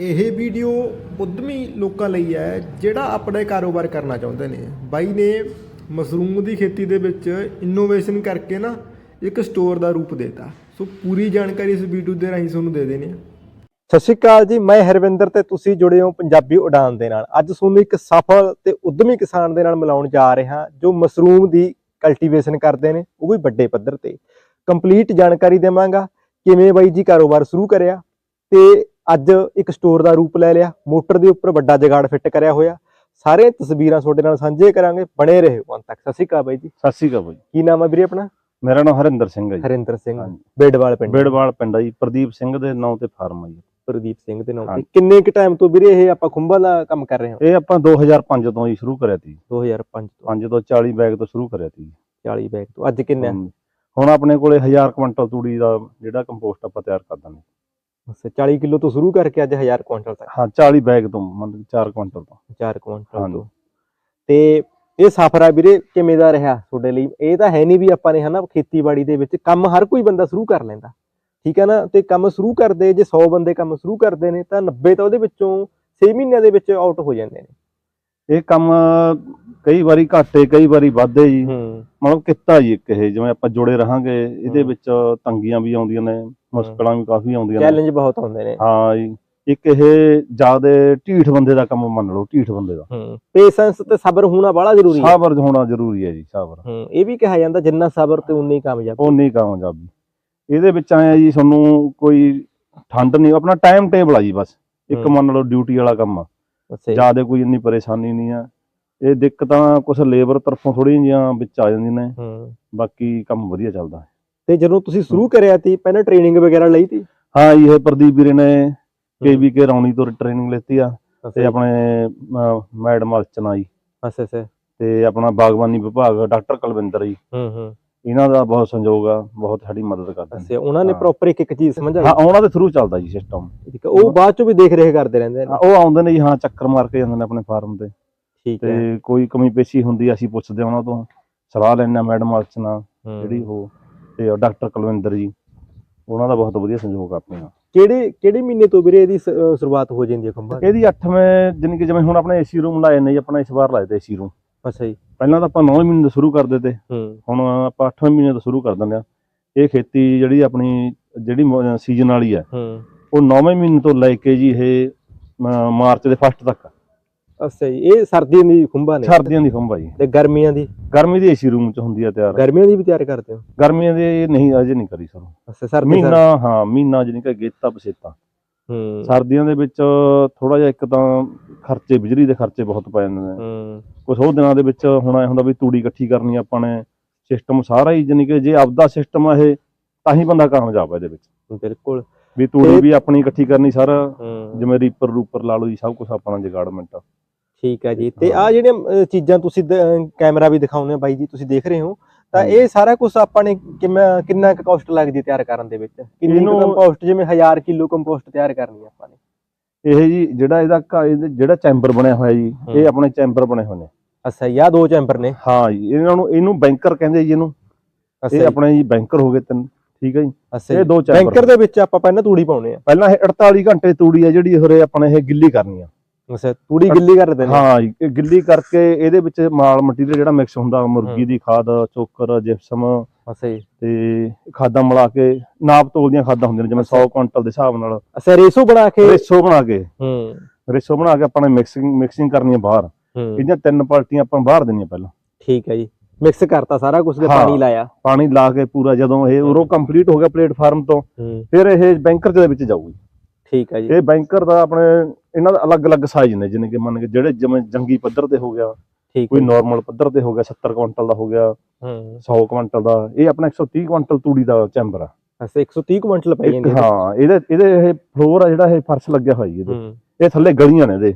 ਇਹ ਵੀਡੀਓ ਉਦਮੀ ਲੋਕਾਂ ਲਈ ਹੈ, ਜਿਹੜਾ ਆਪਣਾ ਕਾਰੋਬਾਰ ਕਰਨਾ ਚਾਹੁੰਦੇ ਨੇ। ਬਾਈ ਨੇ ਮਸ਼ਰੂਮ ਦੀ ਖੇਤੀ ਦੇ ਵਿੱਚ ਇਨੋਵੇਸ਼ਨ ਕਰਕੇ ਨਾ ਇੱਕ ਸਟੋਰ ਦਾ ਰੂਪ ਦੇਤਾ। ਸੋ ਪੂਰੀ ਜਾਣਕਾਰੀ ਇਸ ਵੀਡੀਓ ਦੇ ਰਾਹੀਂ ਤੁਹਾਨੂੰ ਦੇ ਦੇਣੀ ਆ। ਸਤਿ ਸ਼੍ਰੀ ਅਕਾਲ ਜੀ, ਮੈਂ ਹਰਵਿੰਦਰ ਤੇ ਤੁਸੀਂ ਜੁੜੇ ਹੋ ਪੰਜਾਬੀ ਉਡਾਨ ਦੇ ਨਾਲ। ਅੱਜ ਤੁਹਾਨੂੰ ਇੱਕ ਸਫਲ ਤੇ ਉਦਮੀ ਕਿਸਾਨ ਦੇ ਨਾਲ ਮਿਲਾਉਣ ਜਾ ਰਿਹਾ ਜੋ ਮਸ਼ਰੂਮ ਦੀ ਕਲਟੀਵੇਸ਼ਨ ਕਰਦੇ ਨੇ, ਉਹ ਵੀ ਵੱਡੇ ਪੱਧਰ ਤੇ। ਕੰਪਲੀਟ ਜਾਣਕਾਰੀ ਦੇਵਾਂਗਾ, ਕਿਵੇਂ ਬਾਈ ਜੀ ਕਾਰੋਬਾਰ ਸ਼ੁਰੂ ਕਰਿਆ ਤੇ ਅੱਜ ਇੱਕ ਸਟੋਰ ਦਾ ਰੂਪ ਲੈ ਲਿਆ ਮੋਟਰ ਦੇ ਉੱਪਰ ਵੱਡਾ ਜਗਾੜ ਫਿੱਟ ਕਰਿਆ ਹੋਇਆ। ਸਾਰੇ ਤਸਵੀਰਾਂ ਤੁਹਾਡੇ ਨਾਲ ਸਾਂਝੇ ਕਰਾਂਗੇ ਬਣੇ ਰਹੋ ਅੰਤ ਤੱਕ। ਸਤਿ ਸ਼੍ਰੀ ਅਕਾਲ ਬਾਈ ਜੀ। ਸਤਿ ਸ਼੍ਰੀ ਅਕਾਲ ਬਾਈ। ਕੀ ਨਾਮ ਹੈ ਵੀਰੇ ਆਪਣਾ? ਮੇਰਾ ਨਾਮ ਹਰਿੰਦਰ ਸਿੰਘ ਹੈ ਜੀ। ਹਰਿੰਦਰ ਸਿੰਘ ਹਾਂਜੀ। ਬੇਡਵਾਲ ਪਿੰਡ। ਬੇੜਵਾਲ ਪਿੰਡ ਆ ਜੀ। ਪ੍ਰਦੀਪ ਸਿੰਘ ਦੇ ਨਾਂ ਤੇ ਫਾਰਮ ਆ ਜੀ। ਪ੍ਰਦੀਪ ਸਿੰਘ ਦੇ ਨਾਮ ਤੇ। ਕਿੰਨੇ ਕੁ ਟਾਈਮ ਤੋਂ ਵੀਰੇ ਇਹ ਆਪਾਂ ਖੁੰਭਾਂ ਦਾ ਕੰਮ ਕਰ ਰਹੇ ਹਾਂ? ਇਹ ਆਪਾਂ 2005 ਤੋਂ ਹੀ ਸ਼ੁਰੂ ਕਰਿਆ ਸੀ। 2005 ਤੋਂ। 5 ਤੋਂ 40 ਬੈਗ ਤੋਂ ਸ਼ੁਰੂ ਕਰਿਆ ਸੀ। 40 ਬੈਗ ਤੋਂ। ਅੱਜ ਕਿੰਨੇ? ਹੁਣ- ਆਪਣੇ ਕੋਲੇ 1000 ਕੁਇੰਟਲ ਤੂੜੀ ਦਾ ਜਿਹੜਾ ਕੰਪੋਸਟ ਆਪਾਂ ਤਿਆਰ ਕਰ ਦਿੰਦੇ ਅੱਛਾ 40 ਕਿਲੋ ਤੋਂ ਸ਼ੁਰੂ ਕਰਕੇ ਅੱਜ 1000 ਕੁਇੰਟਲ ਤੱਕ? ਹਾਂ 40 ਬੈਗ ਤੋਂ ਮਤਲਬ 4 ਕੁਇੰਟਲ ਤੋਂ। 4 ਕੁਇੰਟਲ। ਤੋਂ। ਤੇ ਇਹ ਸਫ਼ਰ ਆ ਵੀਰੇ ਕਿਵੇਂ ਦਾ ਰਿਹਾ ਤੁਹਾਡੇ ਲਈ? ਇਹ ਤਾਂ ਹੈ ਨਹੀਂ ਵੀ ਆਪਾਂ ਨੇ ਹਨਾ ਖੇਤੀਬਾੜੀ ਦੇ ਵਿੱਚ ਕੰਮ ਹਰ ਕੋਈ ਬੰਦਾ ਸ਼ੁਰੂ ਕਰ ਲੈਂਦਾ। ਠੀਕ ਹੈ ਨਾ? ਤੇ ਕੰਮ ਸ਼ੁਰੂ ਕਰਦੇ ਜੇ 100 ਬੰਦੇ ਕੰਮ ਸ਼ੁਰੂ ਕਰਦੇ ਨੇ ਤਾਂ 90 ਤਾਂ ਉਹਦੇ ਵਿੱਚੋਂ 6 ਮਹੀਨਿਆਂ ਦੇ ਵਿੱਚ ਆਊਟ ਹੋ ਜਾਂਦੇ ਨੇ। ਇਹ ਕੰਮ ਕਈ ਵਾਰੀ ਘਾਟੇ ਕਈ ਵਾਰੀ ਵਾਧੇ ਜੀ। ਮਤਲਬ ਕਿੱਤਾ ਜੀ ਇੱਕ ਇਹ ਜਿਵੇਂ ਆਪਾਂ ਜੁੜੇ ਰਹਾਂਗੇ ਇਹਦੇ। ਵਿੱਚ ਤੰਗੀਆਂ ਵੀ ਆਉਂਦੀਆਂ ਨੇ। ਮੁਸ਼ਕਲਾਂ ਵੀ ਕਾਫੀ ਆਉਂਦੀਆਂ ਨੇ। ਚੈਲੰਜ ਬਹੁਤ ਆਉਂਦੇ ਨੇ। ਹਾਂ ਜੀ। ਇੱਕ ਇਹ ਜ਼ਿਆਦਾ ਢੀਠ ਬੰਦੇ ਦਾ ਕੰਮ ਮੰਨ ਲਓ ਢੀਠ ਬੰਦੇ ਦਾ। ਹੂੰ। ਪੇਸ਼ੈਂਸ ਤੇ ਸਬਰ ਹੋਣਾ ਬੜਾ ਜ਼ਰੂਰੀ ਹੈ। ਸਾਬਰ ਹੋਣਾ ਜ਼ਰੂਰੀ ਹੈ ਜੀ ਸਾਬਰ। ਹੂੰ ਇਹ ਵੀ ਕਿਹਾ ਜਾਂਦਾ ਜਿੰਨਾ ਸਬਰ ਤੇ ਉਨੀ ਕਾਮਯਾਬੀ। ਉਹ ਨਹੀਂ ਕਾਮਯਾਬੀ। ਇਹਦੇ ਵਿੱਚ ਆਇਆ ਜੀ ਤੁਹਾਨੂੰ ਕੋਈ ਠੰਡ ਨਹੀਂ ਆਪਣਾ ਟਾਈਮ ਟੇਬਲ ਆ ਜੀ ਬਸ। ਇੱਕ। ਮੰਨ ਲਓ ਡਿਊਟੀ ਵਾਲਾ ਕੰਮ ਆ। ਜ਼ਿਆਦਾ ਕੋਈ ਇੰਨੀ ਪਰੇਸ਼ਾਨੀ ਨਹੀਂ ਆ। ਇਹ ਦਿੱਕਤਾਂ ਕੁਝ ਲੇਬਰ ਤਰਫੋਂ ਥੋੜੀਆਂ ਜਿਹੀਆਂ ਵਿੱਚ ਆ ਜਾਂਦੀਆਂ ਨੇ। ਹੂੰ। ਬਾਕੀ ਕੰਮ ਵਧੀਆ ਚੱਲਦਾ। ਹੈ ਤੇ ਜਦੋਂ ਤੁਸੀਂ ਸ਼ੁਰੂ ਕਰਿਆ ਤੀ ਪਹਿਲਾਂ ਟ੍ਰੇਨਿੰਗ ਵਗੈਰਾ ਲਈ ਤੀ? ਹਾਂ ਇਹ ਪ੍ਰਦੀਪ ਵੀਰੇ ਨੇ ਕੇਵੀਕੇ ਰੌਣੀ ਤੋਂ ਟ੍ਰੇਨਿੰਗ ਲੈਤੀ ਆ ਤੇ ਆਪਣੇ ਮੈਡਮ ਅਰਚਨਾ ਜੀ। ਅੱਛਾ ਅੱਛਾ। ਤੇ ਆਪਣਾ ਬਾਗਬਾਨੀ ਵਿਭਾਗ ਡਾਕਟਰ ਕੁਲਵਿੰਦਰ ਜੀ। ਹੂੰ ਹੂੰ। ਇਹਨਾਂ ਦਾ ਬਹੁਤ ਸੰਯੋਗ ਆ ਬਹੁਤ ਸਾਡੀ ਮਦਦ ਕਰਦੇ ਨੇ। ਅੱਛਾ ਉਹਨਾਂ ਨੇ। ਪ੍ਰੋਪਰ ਇੱਕ ਇੱਕ ਚੀਜ਼ ਸਮਝਾਈ? ਹਾਂ ਉਹਨਾਂ ਦੇ ਥਰੂ ਚੱਲਦਾ ਜੀ ਸਿਸਟਮ ਠੀਕ ਹੈ ਉਹ ਬਾਅਦ ਚ ਵੀ ਦੇਖ ਰੇਖ ਕਰਦੇ ਰਹਿੰਦੇ ਨੇ? ਉਹ ਆਉਂਦੇ ਨੇ ਜੀ ਹਾਂ ਚੱਕਰ ਮਾਰ ਕੇ ਜਾਂਦੇ ਨੇ ਆਪਣੇ ਫਾਰਮ ਤੇ। ਠੀਕ ਹੈ। ਤੇ ਕੋਈ ਕਮੀ ਪੇਸ਼ੀ ਹੁੰਦੀ ਅਸੀਂ ਪੁੱਛਦੇ ਉਹਨਾਂ ਤੋਂ। ਸਲਾਹ ਹਾਂ ਮੈਡਮ ਅਰਚਨਾ। ਜਿਹੜੀ ਉਹ ਤੇ ਡਾਕਟਰ ਕੁਲਵਿੰਦਰ ਜੀ ਉਹਨਾਂ ਦਾ ਬਹੁਤ ਵਧੀਆ ਸੰਯੋਗ ਆ ਆਪਣੇ ਨਾਲ। ਕਿਹੜੇ ਕਿਹੜੇ ਮਹੀਨੇ ਤੋਂ ਵੀਰੇ ਇਹਦੀ ਸ- ਅਹ ਸ਼ੁਰੂਆਤ ਹੋ ਜਾਂਦੀ ਹੈ ਖੰਭਾਂ ਦੀ? ਇਹਦੀ 8ਵੇਂ ਜਾਣੀ ਕਿ ਜਿਵੇਂ ਹੁਣ ਆਪਣੇ ਏਸੀ ਰੂਮ ਲਾਏ ਨੇ ਜੀ ਆਪਣਾ ਇਸ ਵਾਰ ਲਾਏ ਤੇ ਏਸੀ ਰੂਮ। ਅੱਛਾ ਜੀ। ਪਹਿਲਾਂ ਤਾਂ ਆਪਾਂ 9 ਮਹੀਨੇ ਤੋਂ ਸ਼ੁਰੂ ਕਰਦੇ ਤੇ ਹੂੰ। ਹੁਣ ਆਪਾਂ 8ਵੇਂ ਮਹੀਨੇ ਤੋਂ ਸ਼ੁਰੂ ਕਰ ਦਿੰਦੇ ਆ ਇਹ ਖੇਤੀ ਜਿਹੜੀ ਆਪਣੀ ਜਿਹੜੀ ਸੀਜ਼ਨ ਵਾਲੀ ਆ ਹੂੰ। ਉਹ 9ਵੇਂ ਮਹੀਨੇ ਤੋਂ ਲੈ ਕੇ ਜੀ ਇਹ ਮਾਰਚ ਦੇ ਫਸਟ ਤੱਕ ਆ। ਅੱਛਾ ਜੀ ਇਹ ਸਰਦੀਆਂ ਦੀ ਖੁੰਭਾਂ ਨੇ। ਸਰਦੀਆਂ ਦੀ ਖੰਭਾ ਜੀ। ਤੇ ਗਰਮੀਆਂ ਦੀ? ਗਰਮੀ ਦੀ ਏਸੀ ਰੂਮ ਚ ਹੁੰਦੀ ਆ ਤਿਆਰ। ਗਰਮੀਆਂ ਦੀ ਵੀ ਤਿਆਰ ਕਰਦੇ ਹੋ? ਗਰਮੀਆਂ ਦੇ ਨਹੀਂ ਅਜੇ ਨਹੀਂ ਕਰੀ ਸਰ ਅੱਛਾ ਸਰਦੀ ਮਹੀਨਾ ਹਾਂ ਮਹੀਨਾ ਜਿਹਨੇ ਕਿ ਗੇਤਾ ਪਸੇਤਾ ਹੂੰ। ਸਰਦੀਆਂ ਦੇ ਵਿੱਚ ਥੋੜਾ ਜਿਹਾ ਇੱਕ ਤਾਂ ਖਰਚੇ ਬਿਜਲੀ ਦੇ ਖਰਚੇ ਬਹੁਤ ਪੈ ਜਾਂਦੇ ਨੇ। ਹੂੰ। ਕੁਝ ਉਹ ਦਿਨਾਂ ਦੇ ਵਿੱਚ ਹੁਣ ਐ ਹੁੰਦਾ ਵੀ ਤੂੜੀ ਇਕੱਠੀ ਕਰਨੀ ਆਪਾਂ ਨੇ। ਸਿਸਟਮ ਸਾਰਾ ਹੀ ਜਾਣੀ ਕਿ ਜੇ ਆਪਦਾ ਸਿਸਟਮ ਆ ਇਹ ਤਾਂ ਹੀ ਬੰਦਾ ਕਾਮਯਾਬ ਆ ਇਹਦੇ ਵਿੱਚ। ਬਿਲਕੁਲ। ਵੀ ਤੂੜੀ ਵੀ ਆਪਣੀ ਇਕੱਠੀ ਕਰਨੀ ਸਾਰਾ। ਹੂੰ। ਜਿਵੇਂ ਰੀਪਰ ਰੂਪਰ ਲਾ ਲਓ ਜੀ ਸਭ ਕੁਝ ਆਪਣਾ ਜਗਾੜਮੈਂਟ ਠੀਕ ਹੈ ਜੀ। ਤੇ। ਆ ਜਿਹੜੀਆਂ ਚੀਜ਼ਾਂ ਤੁਸੀਂ ਕੈਮਰਾ ਵੀ ਦਿਖਾਉਂਦੇ ਹੋ ਬਾਈ ਜੀ ਤੁਸੀਂ ਦੇਖ ਰਹੇ ਹੋ। ਤਾਂ। ਇਹ ਸਾਰਾ ਕੁਝ ਆਪਾਂ ਨੇ ਕਿੰਨਾ ਕਿੰਨਾ ਕਾਸਟ ਲੱਗਦੀ ਤਿਆਰ ਕਰਨ ਦੇ ਵਿੱਚ? ਕਿੰਨੀ ਕੰਪੋਸਟ ਜਿਵੇਂ 1000 ਕਿਲੋ ਕੰਪੋਸਟ ਤਿਆਰ ਕਰਨੀ ਆਪਾਂ ਨੇ? ਇਹ ਜੀ ਜਿਹੜਾ ਇਹਦਾ ਜਿਹੜਾ ਚੈਂਬਰ ਬਣਿਆ ਹੋਇਆ ਜੀ। ਇਹ ਆਪਣੇ ਚੈਂਬਰ ਬਣੇ ਹੋਏ ਨੇ। ਅੱਛਾ ਯਾ ਦੋ ਚੈਂਬਰ ਨੇ? ਹਾਂ ਜੀ ਇਹਨਾਂ ਨੂੰ ਇਹਨੂੰ ਬੈਂਕਰ ਕਹਿੰਦੇ ਜੀ ਇਹਨੂੰ। ਅੱਛਾ ਇਹ ਆਪਣੇ ਜੀ ਬੈਂਕਰ ਹੋ ਗਏ ਤਿੰਨ ਠੀਕ ਹੈ ਜੀ। ਇਹ। ਦੋ ਚੈਂਬਰ ਬੈਂਕਰ ਦੇ ਵਿੱਚ ਆਪਾਂ ਪਹਿਲਾਂ ਤੂੜੀ ਪਾਉਣੇ ਆ। ਪਹਿਲਾਂ ਇਹ 48 ਘੰਟੇ ਤੂੜੀ ਆ ਜਿਹੜੀ ਹੋਰੇ ਆਪਣੇ ਇਹ ਗਿੱਲੀ ਕਰਨੀ ਆ। ਅੱਛਾ ਤੂੜੀ ਗਿੱਲੀ ਕਰਦੇ ਨੇ? ਹਾਂ ਜੀ, ਇਹ ਗਿੱਲੀ ਕਰਕੇ ਇਹਦੇ ਵਿੱਚ ਮਾਲ ਮਟੀਰੀਅਲ ਜਿਹੜਾ ਮਿਕਸ ਹੁੰਦਾ ਮੁਰਗੀ ਹੂੰ। ਦੀ ਖਾਦ ਚੋਕਰ ਜਿਪਸਮ ਅੱਛਾ ਜੀ ਤੇ ਖਾਦਾਂ ਮਿਲਾ ਕੇ ਨਾਪ ਤੋਲ ਦੀਆਂ ਖਾਦਾਂ ਹੁੰਦੀਆਂ ਨੇ ਜਿਵੇਂ 100 ਕੁਇੰਟਲ ਦੇ ਹਿਸਾਬ ਨਾਲ। ਅੱਛਾ ਰੇਸੋ ਬਣਾ ਕੇ? ਰੇਸੋ ਬਣਾ ਕੇ। ਹੂੰ। ਰੇਸੋ ਬਣਾ ਕੇ ਆਪਾਂ ਨੇ ਮਿਕਸਿੰਗ ਮਿਕਸਿੰਗ ਕਰਨੀ ਆ ਬਾਹਰ। ਹੂੰ। ਇਹਦੀਆਂ ਤਿੰਨ ਪਾਰਟੀਆਂ ਆਪਾਂ ਬਾਹਰ ਦੇਣੀਆਂ ਪਹਿਲਾਂ। ਠੀਕ ਹੈ ਜੀ। ਮਿਕਸ ਕਰਤਾ ਸਾਰਾ ਕੁਝ ਤੇ ਹਾਂ। ਪਾਣੀ ਲਾਇਆ? ਪਾਣੀ ਲਾ ਕੇ ਪੂਰਾ ਜਦੋਂ ਇਹ ਉਰੋਂ ਕੰਪਲੀਟ ਹੋ ਗਿਆ ਪਲੇਟਫਾਰਮ ਤੋਂ ਹੂੰ। ਫਿਰ ਇਹ ਬੈਂਕਰ ਦੇ ਵਿੱਚ ਜਾਊਗੀ। ਠੀਕ ਹੈ ਜੀ। ਇਹ ਬੈਂਕਰ ਦਾ ਆਪਣੇ ਇਹਨਾਂ ਦਾ ਅਲੱਗ-ਅਲੱਗ ਸਾਈਜ਼ ਨੇ ਜਿਵੇਂ ਕਿ ਮੰਨ ਕੇ ਜਿਹੜੇ ਜਿਵੇਂ ਜੰਗੀ ਪੱਧਰ ਤੇ ਹੋ ਗਿਆ ਕੋਈ ਨਾਰਮਲ ਪੱਧਰ ਤੇ ਹੋ ਗਿਆ 70 ਕੁਇੰਟਲ ਦਾ ਹੋ ਗਿਆ ਹੂੰ। 100 ਕੁਇੰਟਲ ਦਾ ਇਹ ਆਪਣਾ 130 ਕੁਇੰਟਲ ਤੂੜੀ ਦਾ ਚੈਂਬਰ ਆ। ਅੱਛਾ 130 ਕੁਇੰਟਲ ਪਈ ਜਾਂਦੀ ਹੈ ਇਹਦੇ ਇਹਦੇ ਇਹ ਫਲੋਰ ਆ ਜਿਹੜਾ ਇਹ ਫਰਸ਼ ਲੱਗਿਆ ਹੋਇਆ ਜੀ ਇਹਦੇ। ਇਹ ਥੱਲੇ ਗਲੀਆਂ ਨੇ ਇਹਦੇ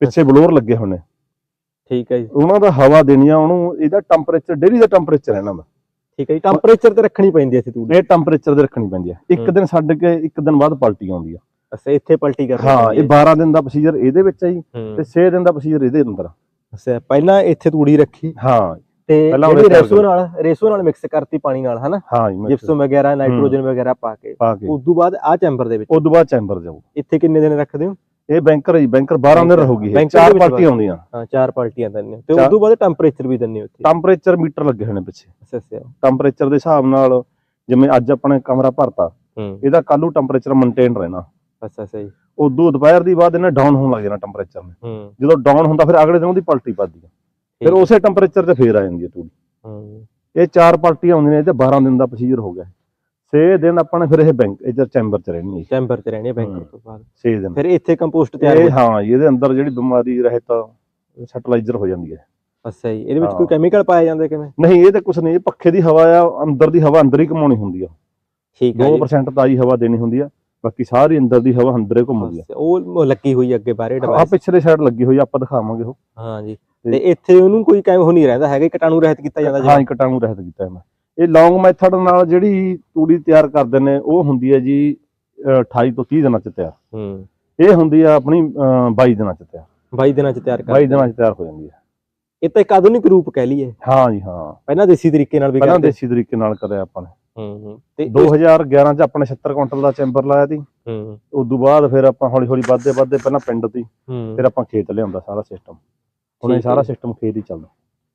ਪਿੱਛੇ ਬਲੋਰ ਲੱਗੇ ਹੋਏ ਨੇ ਠੀਕ ਹੈ ਜੀ। ਉਹਨਾਂ ਦਾ ਹਵਾ ਦੇਣੀ ਆ ਉਹਨੂੰ ਇਹਦਾ ਟੈਂਪਰੇਚਰ ਡੇਲੀ ਦਾ ਟੈਂਪਰੇਚਰ ਹੈ ਇਹਨਾਂ ਦਾ। ਠੀਕ ਹੈ ਜੀ ਟੈਂਪਰੇਚਰ ਤੇ ਰੱਖਣੀ ਪੈਂਦੀ ਹੈ ਸੀ ਤੂੜੀ। ਇਹ ਟੈਂਪਰੇਚਰ ਦੇ ਰੱਖਣੀ ਪੈਂਦੀ ਆ ਇੱਕ। ਦਿਨ ਛੱਡ ਕੇ ਇੱਕ ਦਿਨ ਬਾਅਦ ਪਲਟੀ ਆਉਂਦੀ ਆ। ਅੱਛਾ ਇੱਥੇ ਪਲਟੀ ਕਰਨੀ ਹਾਂ ਇਹ ਹੈ। 12 ਦਿਨ ਦਾ ਪ੍ਰੋਸੀਜਰ ਇਹਦੇ ਵਿੱਚ ਹੈ ਜੀ। ਤੇ 6 ਦਿਨ ਦਾ ਪ੍ਰੋਸੀਜਰ ਇਹਦੇ ਅੰਦਰ। ਅੱਛਾ ਪਹਿਲਾਂ ਇੱਥੇ ਤੂੜੀ ਰੱਖੀ। ਹਾਂ। ਤੇ ਜਿਹੜੀ ਰੇਸੋ ਨਾਲ ਰੇਸੋ ਨਾਲ ਮਿਕਸ ਕਰਤੀ ਪਾਣੀ ਨਾਲ ਹਨਾ? ਹਾਂ ਜਿਪਸਮ ਵਗੈਰਾ ਨਾਈਟ੍ਰੋਜਨ ਵਗੈਰਾ ਪਾ ਕੇ। ਉਸ ਤੋਂ ਬਾਅਦ ਆ ਚੈਂਬਰ ਦੇ ਵਿੱਚ? ਉਸ ਤੋਂ ਬਾਅਦ ਚੈਂਬਰ ਜਾਊ। ਇੱਥੇ ਕਿੰਨੇ ਦਿਨ ਰੱਖਦੇ ਹੋ? ਇਹ ਬੈਂਕਰ ਹੈ ਜੀ ਬੈਂਕਰ 12 ਦਿਨ ਰਹੂਗੀ ਇਹ। ਚਾਰ ਪਾਰਟੀਆਂ ਆਉਂਦੀਆਂ ਹਾਂ ਚਾਰ ਪਾਰਟੀਆਂ ਦਿੰਦੇ ਤੇ ਉਸ ਤੋਂ ਬਾਅਦ ਟੈਂਪਰੇਚਰ ਵੀ ਦਿੰਦੇ ਉੱਥੇ ਟੈਂਪਰੇਚਰ ਮੀਟਰ ਲੱਗੇ ਨੇ ਪਿੱਛੇ। ਅੱਛਾ ਅੱਛਾ। ਟੈਂਪਰੇਚਰ ਦੇ ਹਿਸਾਬ ਨਾਲ ਜਿਵੇਂ ਅੱਜ ਆਪਣੇ ਕਮਰਾ ਭਰਤਾ ਇਹਦਾ ਕੱਲ ਨੂੰ ਟੈਂਪਰੇਚਰ ਮੇਨਟੇਨ ਰਹਿਣਾ। ਅੱਛਾ ਅੱਛਾ ਜੀ। ਉਦੋਂ ਦੁਪਹਿਰ ਦੀ ਬਾਅਦ ਇਹਨੇ ਡਾਊਨ ਹੋਣ ਲੱਗ ਜਾਣਾ ਟੈਂਪਰੇਚਰ ਨੇ। ਹੂੰ। ਜਦੋਂ ਡਾਊਨ ਹੁੰਦਾ ਫਿਰ ਅਗਲੇ ਦਿਨ ਉਹਦੀ ਪਲਟੀ ਵੱਜਦੀ ਆ ਫਿਰ। ਉਸੇ ਟੈਂਪਰੇਚਰ ਤੇ ਫੇਰ ਆ ਜਾਂਦੀ ਹੈ ਤੂੜੀ। ਹੂੰ। ਇਹ ਚਾਰ ਪਾਰਟੀਆਂ ਆਉਂਦੀਆਂ ਨੇ ਤੇ 12 ਦਿਨ ਦਾ ਪ੍ਰੋਸੀਜਰ ਹੋ ਗਿਆ। 6 ਦਿਨ ਆਪਾਂ ਨੇ ਫਿਰ ਇਹ ਬੈਂਕ ਇਹ ਚੈਂਬਰ ਚ ਰਹਿਣੀ ਹੈ। ਚੈਂਬਰ 'ਚ ਰਹਿਣੀ ਹੂੰ। ਤੋਂ ਬਾਅਦ। 6 ਦਿਨ। ਫਿਰ ਇੱਥੇ ਕੰਪੋਸਟ ਤਿਆਰ ਇਹ ਹੋ ਇਹਦੇ ਅੰਦਰ ਜਿਹੜੀ ਬਿਮਾਰੀ ਰਹਿਤ ਸੈਟਲਾਈਜ਼ਰ ਹੋ ਜਾਂਦੀ ਹੈ। ਅੱਛਾ ਜੀ ਇਹਦੇ ਵਿੱਚ। ਕੋਈ ਕੈਮੀਕਲ ਪਾਇਆ ਜਾਂਦਾ ਕਿਵੇਂ? ਨਹੀਂ ਇਹ ਤੇ ਕੁਛ ਨਹੀਂ ਪੱਖੇ ਦੀ ਹਵਾ ਆ ਅੰਦਰ ਦੀ ਹਵਾ ਅੰਦਰ ਹੀ ਕਮਾਉਣੀ ਹੁੰਦੀ ਆ। ਠੀਕ ਹੈ ਜੀ। 2% ਤਾਜ਼ੀ ਹਵਾ ਦੇਣੀ ਹੁੰਦੀ ਆ। ਬਾਕੀ ਸਾਰੀ ਅੰਦਰ ਦੀ ਹਵਾ ਅੰਦਰੇ ਘੁੰਮਦੀ ਆ। ਉਹ ਲੱਗੀ ਹੋਈ ਅੱਗੇ ਬਾਹਰੇ ਆ ਡਿਵਾਈਸ ਪਿਛਲੇ ਸਾਈਡ ਲੱਗੀ ਹੋਈ ਆ, ਆਪਾਂ ਦਿਖਾਵਾਂਗੇ ਉਹ। ਹਾਂ ਜੀ ਤੇ ਇੱਥੇ ਉਹਨੂੰ ਕੋਈ ਕੈਮ ਹੋ ਨਹੀਂ ਰਹਿੰਦਾ ਹੈਗਾ ਕੀਟਾਣੂ ਰਹਿਤ ਕੀਤਾ ਜਾਂਦਾ ਹਾਂ ਜੀ ਕਟਾਣੂ ਰਹਿਤ ਕੀਤਾ ਹੈ ਮੈਂ ਇਹ ਲੌਂਗ ਮੈਥਡ ਨਾਲ ਜਿਹੜੀ ਤੂੜੀ ਤਿਆਰ ਕਰਦੇ ਨੇ ਉਹ ਹੁੰਦੀ ਹੈ ਜੀ ਅਹ 28 ਤੋਂ 30 ਦਿਨਾਂ ਚ ਤਿਆਰ। ਹੂੰ। ਇਹ ਹੁੰਦੀ ਆ ਆਪਣੀ ਅਹ 22 ਦਿਨਾਂ ਚ ਤਿਆਰ। 22 ਦਿਨਾਂ 'ਚ ਤਿਆਰ 22 ਕਰਦੇ ਦਿਨਾਂ ਚ ਤਿਆਰ ਹੋ ਜਾਂਦੀ ਹੈ ਇਹ ਤਾਂ ਇੱਕ ਆਧੁਨਿਕ ਰੂਪ ਕਹਿ ਲਈਏ। ਹਾਂ ਜੀ ਹਾਂ। ਪਹਿਲਾਂ ਦੇਸੀ ਤਰੀਕੇ ਨਾਲ ਵੀ ਪਹਿਲਾਂ ਕਰਦੇ। ਦੇਸੀ ਤਰੀਕੇ ਨਾਲ ਕਰਿਆ ਆਪਾਂ ਨੇ। ਹੂੰ ਹੂੰ। ਤੇ 2011 ਚ ਆਪਣੇ 76 ਕੁਇੰਟਲ ਦਾ ਚੈਂਬਰ ਲਾਇਆ ਸੀ। ਹੂੰ। ਉਸ ਤੋਂ ਬਾਅਦ ਫਿਰ ਆਪਾਂ ਹੌਲੀ ਹੌਲੀ ਵੱਧਦੇ ਵੱਧਦੇ ਪਹਿਲਾਂ ਪਿੰਡ ਦੀ ਫਿਰ ਆਪਾਂ ਖੇਤ ਲਿਆਉਂਦਾ ਸਾਰਾ ਸਿਸਟਮ ਹੁਣ ਇਹ ਸਾਰਾ। ਸਿਸਟਮ ਖੇਤ ਹੀ ਚੱਲਦਾ।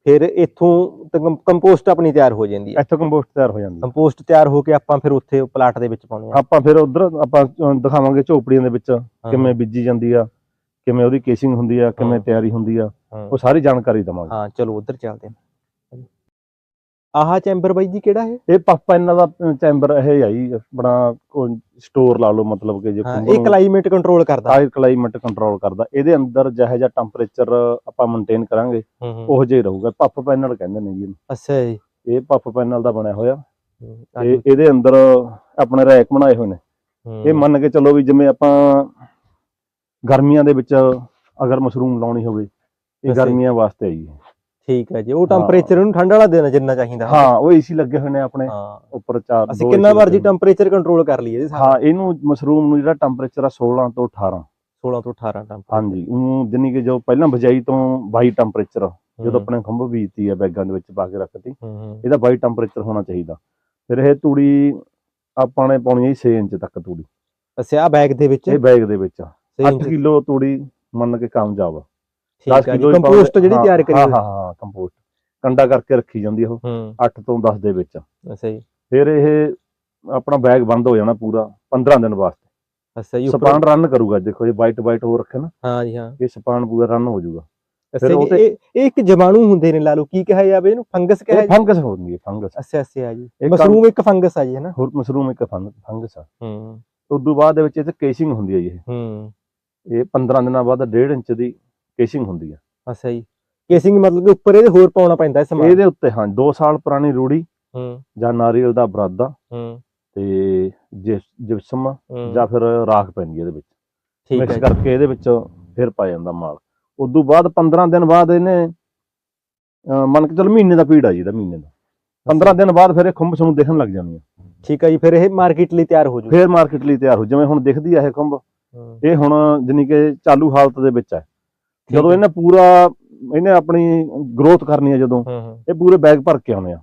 ਫਿਰ ਇੱਥੋਂ ਕੰਪੋਸਟ ਆਪਣੀ ਤਿਆਰ ਹੋ ਜਾਂਦੀ ਹੈ? ਇੱਥੋਂ ਕੰਪੋਸਟ ਤਿਆਰ ਹੋ ਜਾਂਦੀ ਹੈ। ਕੰਪੋਸਟ ਤਿਆਰ ਹੋ ਕੇ ਆਪਾਂ ਫਿਰ ਉੱਥੇ ਪਲਾਟ ਦੇ ਵਿੱਚ ਪਾਉਣੇ ਆ ਆਪਾਂ ਫਿਰ ਉਧਰ ਆਪਾਂ ਦਿਖਾਵਾਂਗੇ ਝੋਪੜੀਆਂ ਦੇ ਵਿੱਚ ਕਿਵੇਂ ਬੀਜੀ ਜਾਂਦੀ ਆ ਕਿਵੇਂ ਉਹਦੀ ਕੇਸਿੰਗ ਹੁੰਦੀ ਆ ਕਿਵੇਂ। ਤਿਆਰੀ ਹੁੰਦੀ ਆ। ਉਹ ਸਾਰੀ ਜਾਣਕਾਰੀ ਦਵਾਂਗੇ। ਹਾਂ ਚਲੋ ਉਧਰ ਚੱਲਦੇ ਹਾਂ। ਆਹ ਚੈਂਬਰ ਬਾਈ ਜੀ ਕਿਹੜਾ ਹੈ ਇਹ ਪਾਪਾ ਇਹਨਾਂ ਦਾ ਚੈਂਬਰ ਇਹ ਆਈ ਆਪਣਾ ਸਟੋਰ ਲਾ ਲਓ ਮਤਲਬ ਕਿ ਜੇ ਹਾਂ ਇਹ ਕਲਾਈਮੇਟ ਕੰਟਰੋਲ ਕਰਦਾ। ਹਾਈ ਕਲਾਈਮੇਟ ਕੰਟਰੋਲ ਕਰਦਾ। ਇਹਦੇ ਅੰਦਰ ਜਿਹੋ ਜਿਹਾ ਟੈਂਪਰੇਚਰ ਆਪਾਂ ਮੇਨਟੇਨ ਕਰਾਂਗੇ ਹੂੰ ਹੂੰ। ਉਹ ਹੀ ਰਹੂਗਾ। ਪਫ ਪੈਨਲ ਕਹਿੰਦੇ ਨੇ ਜੀ। ਅੱਛਾ ਜੀ। ਇਹ ਪਫ ਪੈਨਲ ਦਾ ਬਣਿਆ ਹੋਇਆ। ਹੂੰ, ਤੇ ਇਹਦੇ ਅੰਦਰ ਆਪਣੇ ਰੈਕ ਬਣਾਏ ਹੋਏ ਨੇ। ਹੂੰ, ਇਹ ਮੰਨ ਕੇ ਚੱਲੋ ਵੀ ਜਿਵੇਂ ਆਪਾਂ ਗਰਮੀਆਂ ਦੇ ਵਿੱਚ ਅਗਰ ਮਸ਼ਰੂਮ ਲਾਉਣੀ ਹੋਵੇ ਇਹ ਜੀ। ਗਰਮੀਆਂ ਵਾਸਤੇ ਆਈ ਹੈ ਠੀਕ ਹੈ ਜੀ ਉਹ ਟੈਂਪਰੇਚਰ ਉਹਨੂੰ ਠੰਡਾ ਵਾਲਾ ਦੇਣਾ ਜਿੰਨਾ ਚਾਹੀਦਾ। ਹਾਂ ਉਹ ਏਸੀ ਲੱਗੇ ਹੋਏ ਨੇ ਆਪਣੇ ਹਾਂ। ਉੱਪਰ ਚਾਰ ਅਸੀਂ ਕਿੰਨਾ ਲੱਗੇ ਨੇ। ਟੈਂਪਰੇਚਰ ਕੰਟਰੋਲ ਕਰ ਲਈਏ ਸਾਰਾ। ਹਾਂ ਇਹਨੂੰ ਮਸ਼ਰੂਮ ਨੂੰ ਜਿਹੜਾ ਟੈਂਪਰੇਚਰ ਆ 16 ਤੋਂ 18 16 ਤੋਂ 18 ਟੈਂਪਰੇਚਰ ਹਾਂਜੀ ਉਹ ਜਿੰਨੀ ਕਿ ਜੋ ਪਹਿਲਾਂ ਬਜਾਈ ਤੋਂ 22 ਟੈਂਪਰੇਚਰ ਜਦੋਂ ਆਪਣੇ ਖੰਭ ਬੀਜਤੀ ਆ ਬੈਗਾਂ ਦੇ ਵਿੱਚ ਪਾ ਕੇ ਰੱਖਤੀ ਇਹਦਾ 22 ਟੈਂਪਰੇਚਰ ਹੋਣਾ ਚਾਹੀਦਾ। ਫਿਰ ਇਹ ਤੂੜੀ ਆਪਾਂ ਨੇ ਪਾਉਣੀ ਹੈ 6 ਇੰਚ ਤੱਕ ਤੂੜੀ। ਅੱਛਾ ਆ ਬੈਗ ਦੇ ਵਿੱਚ? ਇਹ ਬੈਗ ਦੇ ਵਿੱਚ। ਛੇ 8 ਇੰਚ- ਕਿਲੋ ਤੂੜੀ ਮੰਨ ਕੇ ਕਾਮਯਾਬ ਆ। ਠੀਕ 10 ਹੈ ਜੀ ਕਿਲੋ ਕੰਪੋਸਟ ਜਿਹੜੀ ਤਿਆਰ ਕਰੀ ਹਾਂ ਹੋਈ। ਹਾਂ ਹਾਂ ਕੰਪੋਸਟ ਕੰਡਾ ਕਰਕੇ ਰੱਖੀ ਜਾਂਦੀ ਆ ਉਹ ਹੂੰ। 8 ਤੋਂ 10 ਦੇ ਵਿੱਚ। ਅੱਛਾ ਜੀ। ਫਿਰ ਇਹ ਆਪਣਾ ਬੈਗ ਬੰਦ ਹੋ ਜਾਣਾ ਪੂਰਾ 15 ਦਿਨ ਵਾਸਤੇ। ਅੱਛਾ ਜੀ ਉੱਪਰ- ਸਪਾਨ ਰਨ ਕਰੂਗਾ ਦੇਖੋ ਇਹ ਵਾਈਟ ਵਾਈਟ ਹੋ ਰੱਖੇ ਨਾ ਹਾਂ ਜੀ ਹਾਂ। ਇਹ ਸਪਾਨ ਪੂਰਾ ਰਨ ਹੋ ਜਾਊਗਾ। ਅੱਛਾ ਉਹ ਜੀ ਤੇ- ਇਹ ਇਹ ਇੱਕ ਜੀਵਾਣੂ ਹੁੰਦੇ ਨੇ ਲਾ ਲਓ ਕੀ ਕਿਹਾ ਜਾਵੇ ਇਹਨੂੰ? ਫੰਗਸ ਕਿਹਾ ਇਹ ਫੰਗਸ ਹੁੰਦੀ ਹੈ ਫੰਗਸ। ਅੱਛਾ ਅੱਛਾ ਆ ਜੀ। ਇਹ ਮਸ਼ਰੂਮ ਇੱਕ ਫੰਗਸ ਆ ਜੀ ਹੈ ਨਾ ਹੋਰ ਮਸ਼ਰੂਮ ਇੱਕ ਫੰਗਸ ਆ। ਹੂੰ। ਉਸ ਤੋਂ ਬਾਅਦ ਦੇ ਵਿੱਚ ਇਹ ਤੇ ਕੇਸਿੰਗ ਹੁੰਦੀ ਹੈ ਜੀ ਇਹ। ਹੂੰ। ਇਹ 15 ਦਿਨਾਂ ਬਾਅਦ 1.5 ਇੰਚ ਦੀ ਕੇਸਿੰਗ ਹੁੰਦੀ ਆ। ਅੱਛਾ ਜੀ। ਕੇਸਿੰਗ ਮਤਲਬ ਕਿ ਉੱਪਰ ਇਹਦੇ ਹੋਰ ਪਾਉਣਾ ਪੈਂਦਾ ਹੈ ਸਮਾਨ? ਇਹਦੇ ਉੱਤੇ ਹਾਂ 2 ਸਾਲ ਪੁਰਾਣੀ ਰੂੜੀ ਹੂੰ। ਜਾਂ ਨਾਰੀਅਲ ਦਾ ਬਰਾਦਾ ਹੂੰ। ਤੇ ਜਿਪਸਮ ਜਾਂ ਫਿਰ ਰਾਖ ਪੈਂਦੀ ਇਹਦੇ ਵਿੱਚ। ਠੀਕ ਮਿਕਸ। ਕਰਕੇ ਇਹਦੇ ਵਿੱਚ ਫਿਰ ਪਾ ਜਾਂਦਾ ਮਾਲ। ਤੋਂ ਬਾਅਦ 15 ਦਿਨ ਬਾਅਦ ਇਹਨੇ ਮੰਨ ਕੇ ਚੱਲ ਮਹੀਨੇ ਦਾ ਪੀੜ ਆ ਜੀ ਇਹਦਾ ਮਹੀਨੇ ਦਾ। 15 ਦਿਨ ਬਾਅਦ ਫਿਰ ਇਹ ਖੁੰਭ ਸਾਨੂੰ ਦਿਖਣ ਲੱਗ ਜਾਂਦੀ ਆ ਠੀਕ ਹੈ ਜੀ ਫਿਰ ਇਹ ਮਾਰਕੀਟ ਲਈ ਤਿਆਰ ਹੋ ਜੂ। ਫਿਰ ਮਾਰਕੀਟ ਲਈ ਤਿਆਰ ਹੋ ਜਿਵੇਂ ਹੁਣ ਦਿਖਦੀ ਆ ਇਹ ਖੁੰਭ। ਇਹ ਹੁਣ ਜਾਣੀ ਕਿ ਚਾਲੂ ਹਾਲਤ ਦੇ ਵਿੱਚ ਠੀਕ ਜਦੋਂ ਹੈ। ਇਹਨੇ ਪੂਰਾ ਇਹਨੇ ਆਪਣੀ ਗਰੋਥ ਕਰਨੀ ਹੈ ਜਦੋਂ ਹੂੰ ਹੂੰ। ਇਹ ਪੂਰੇ ਬੈਗ ਭਰ ਕੇ ਆਉਣੇ ਆ।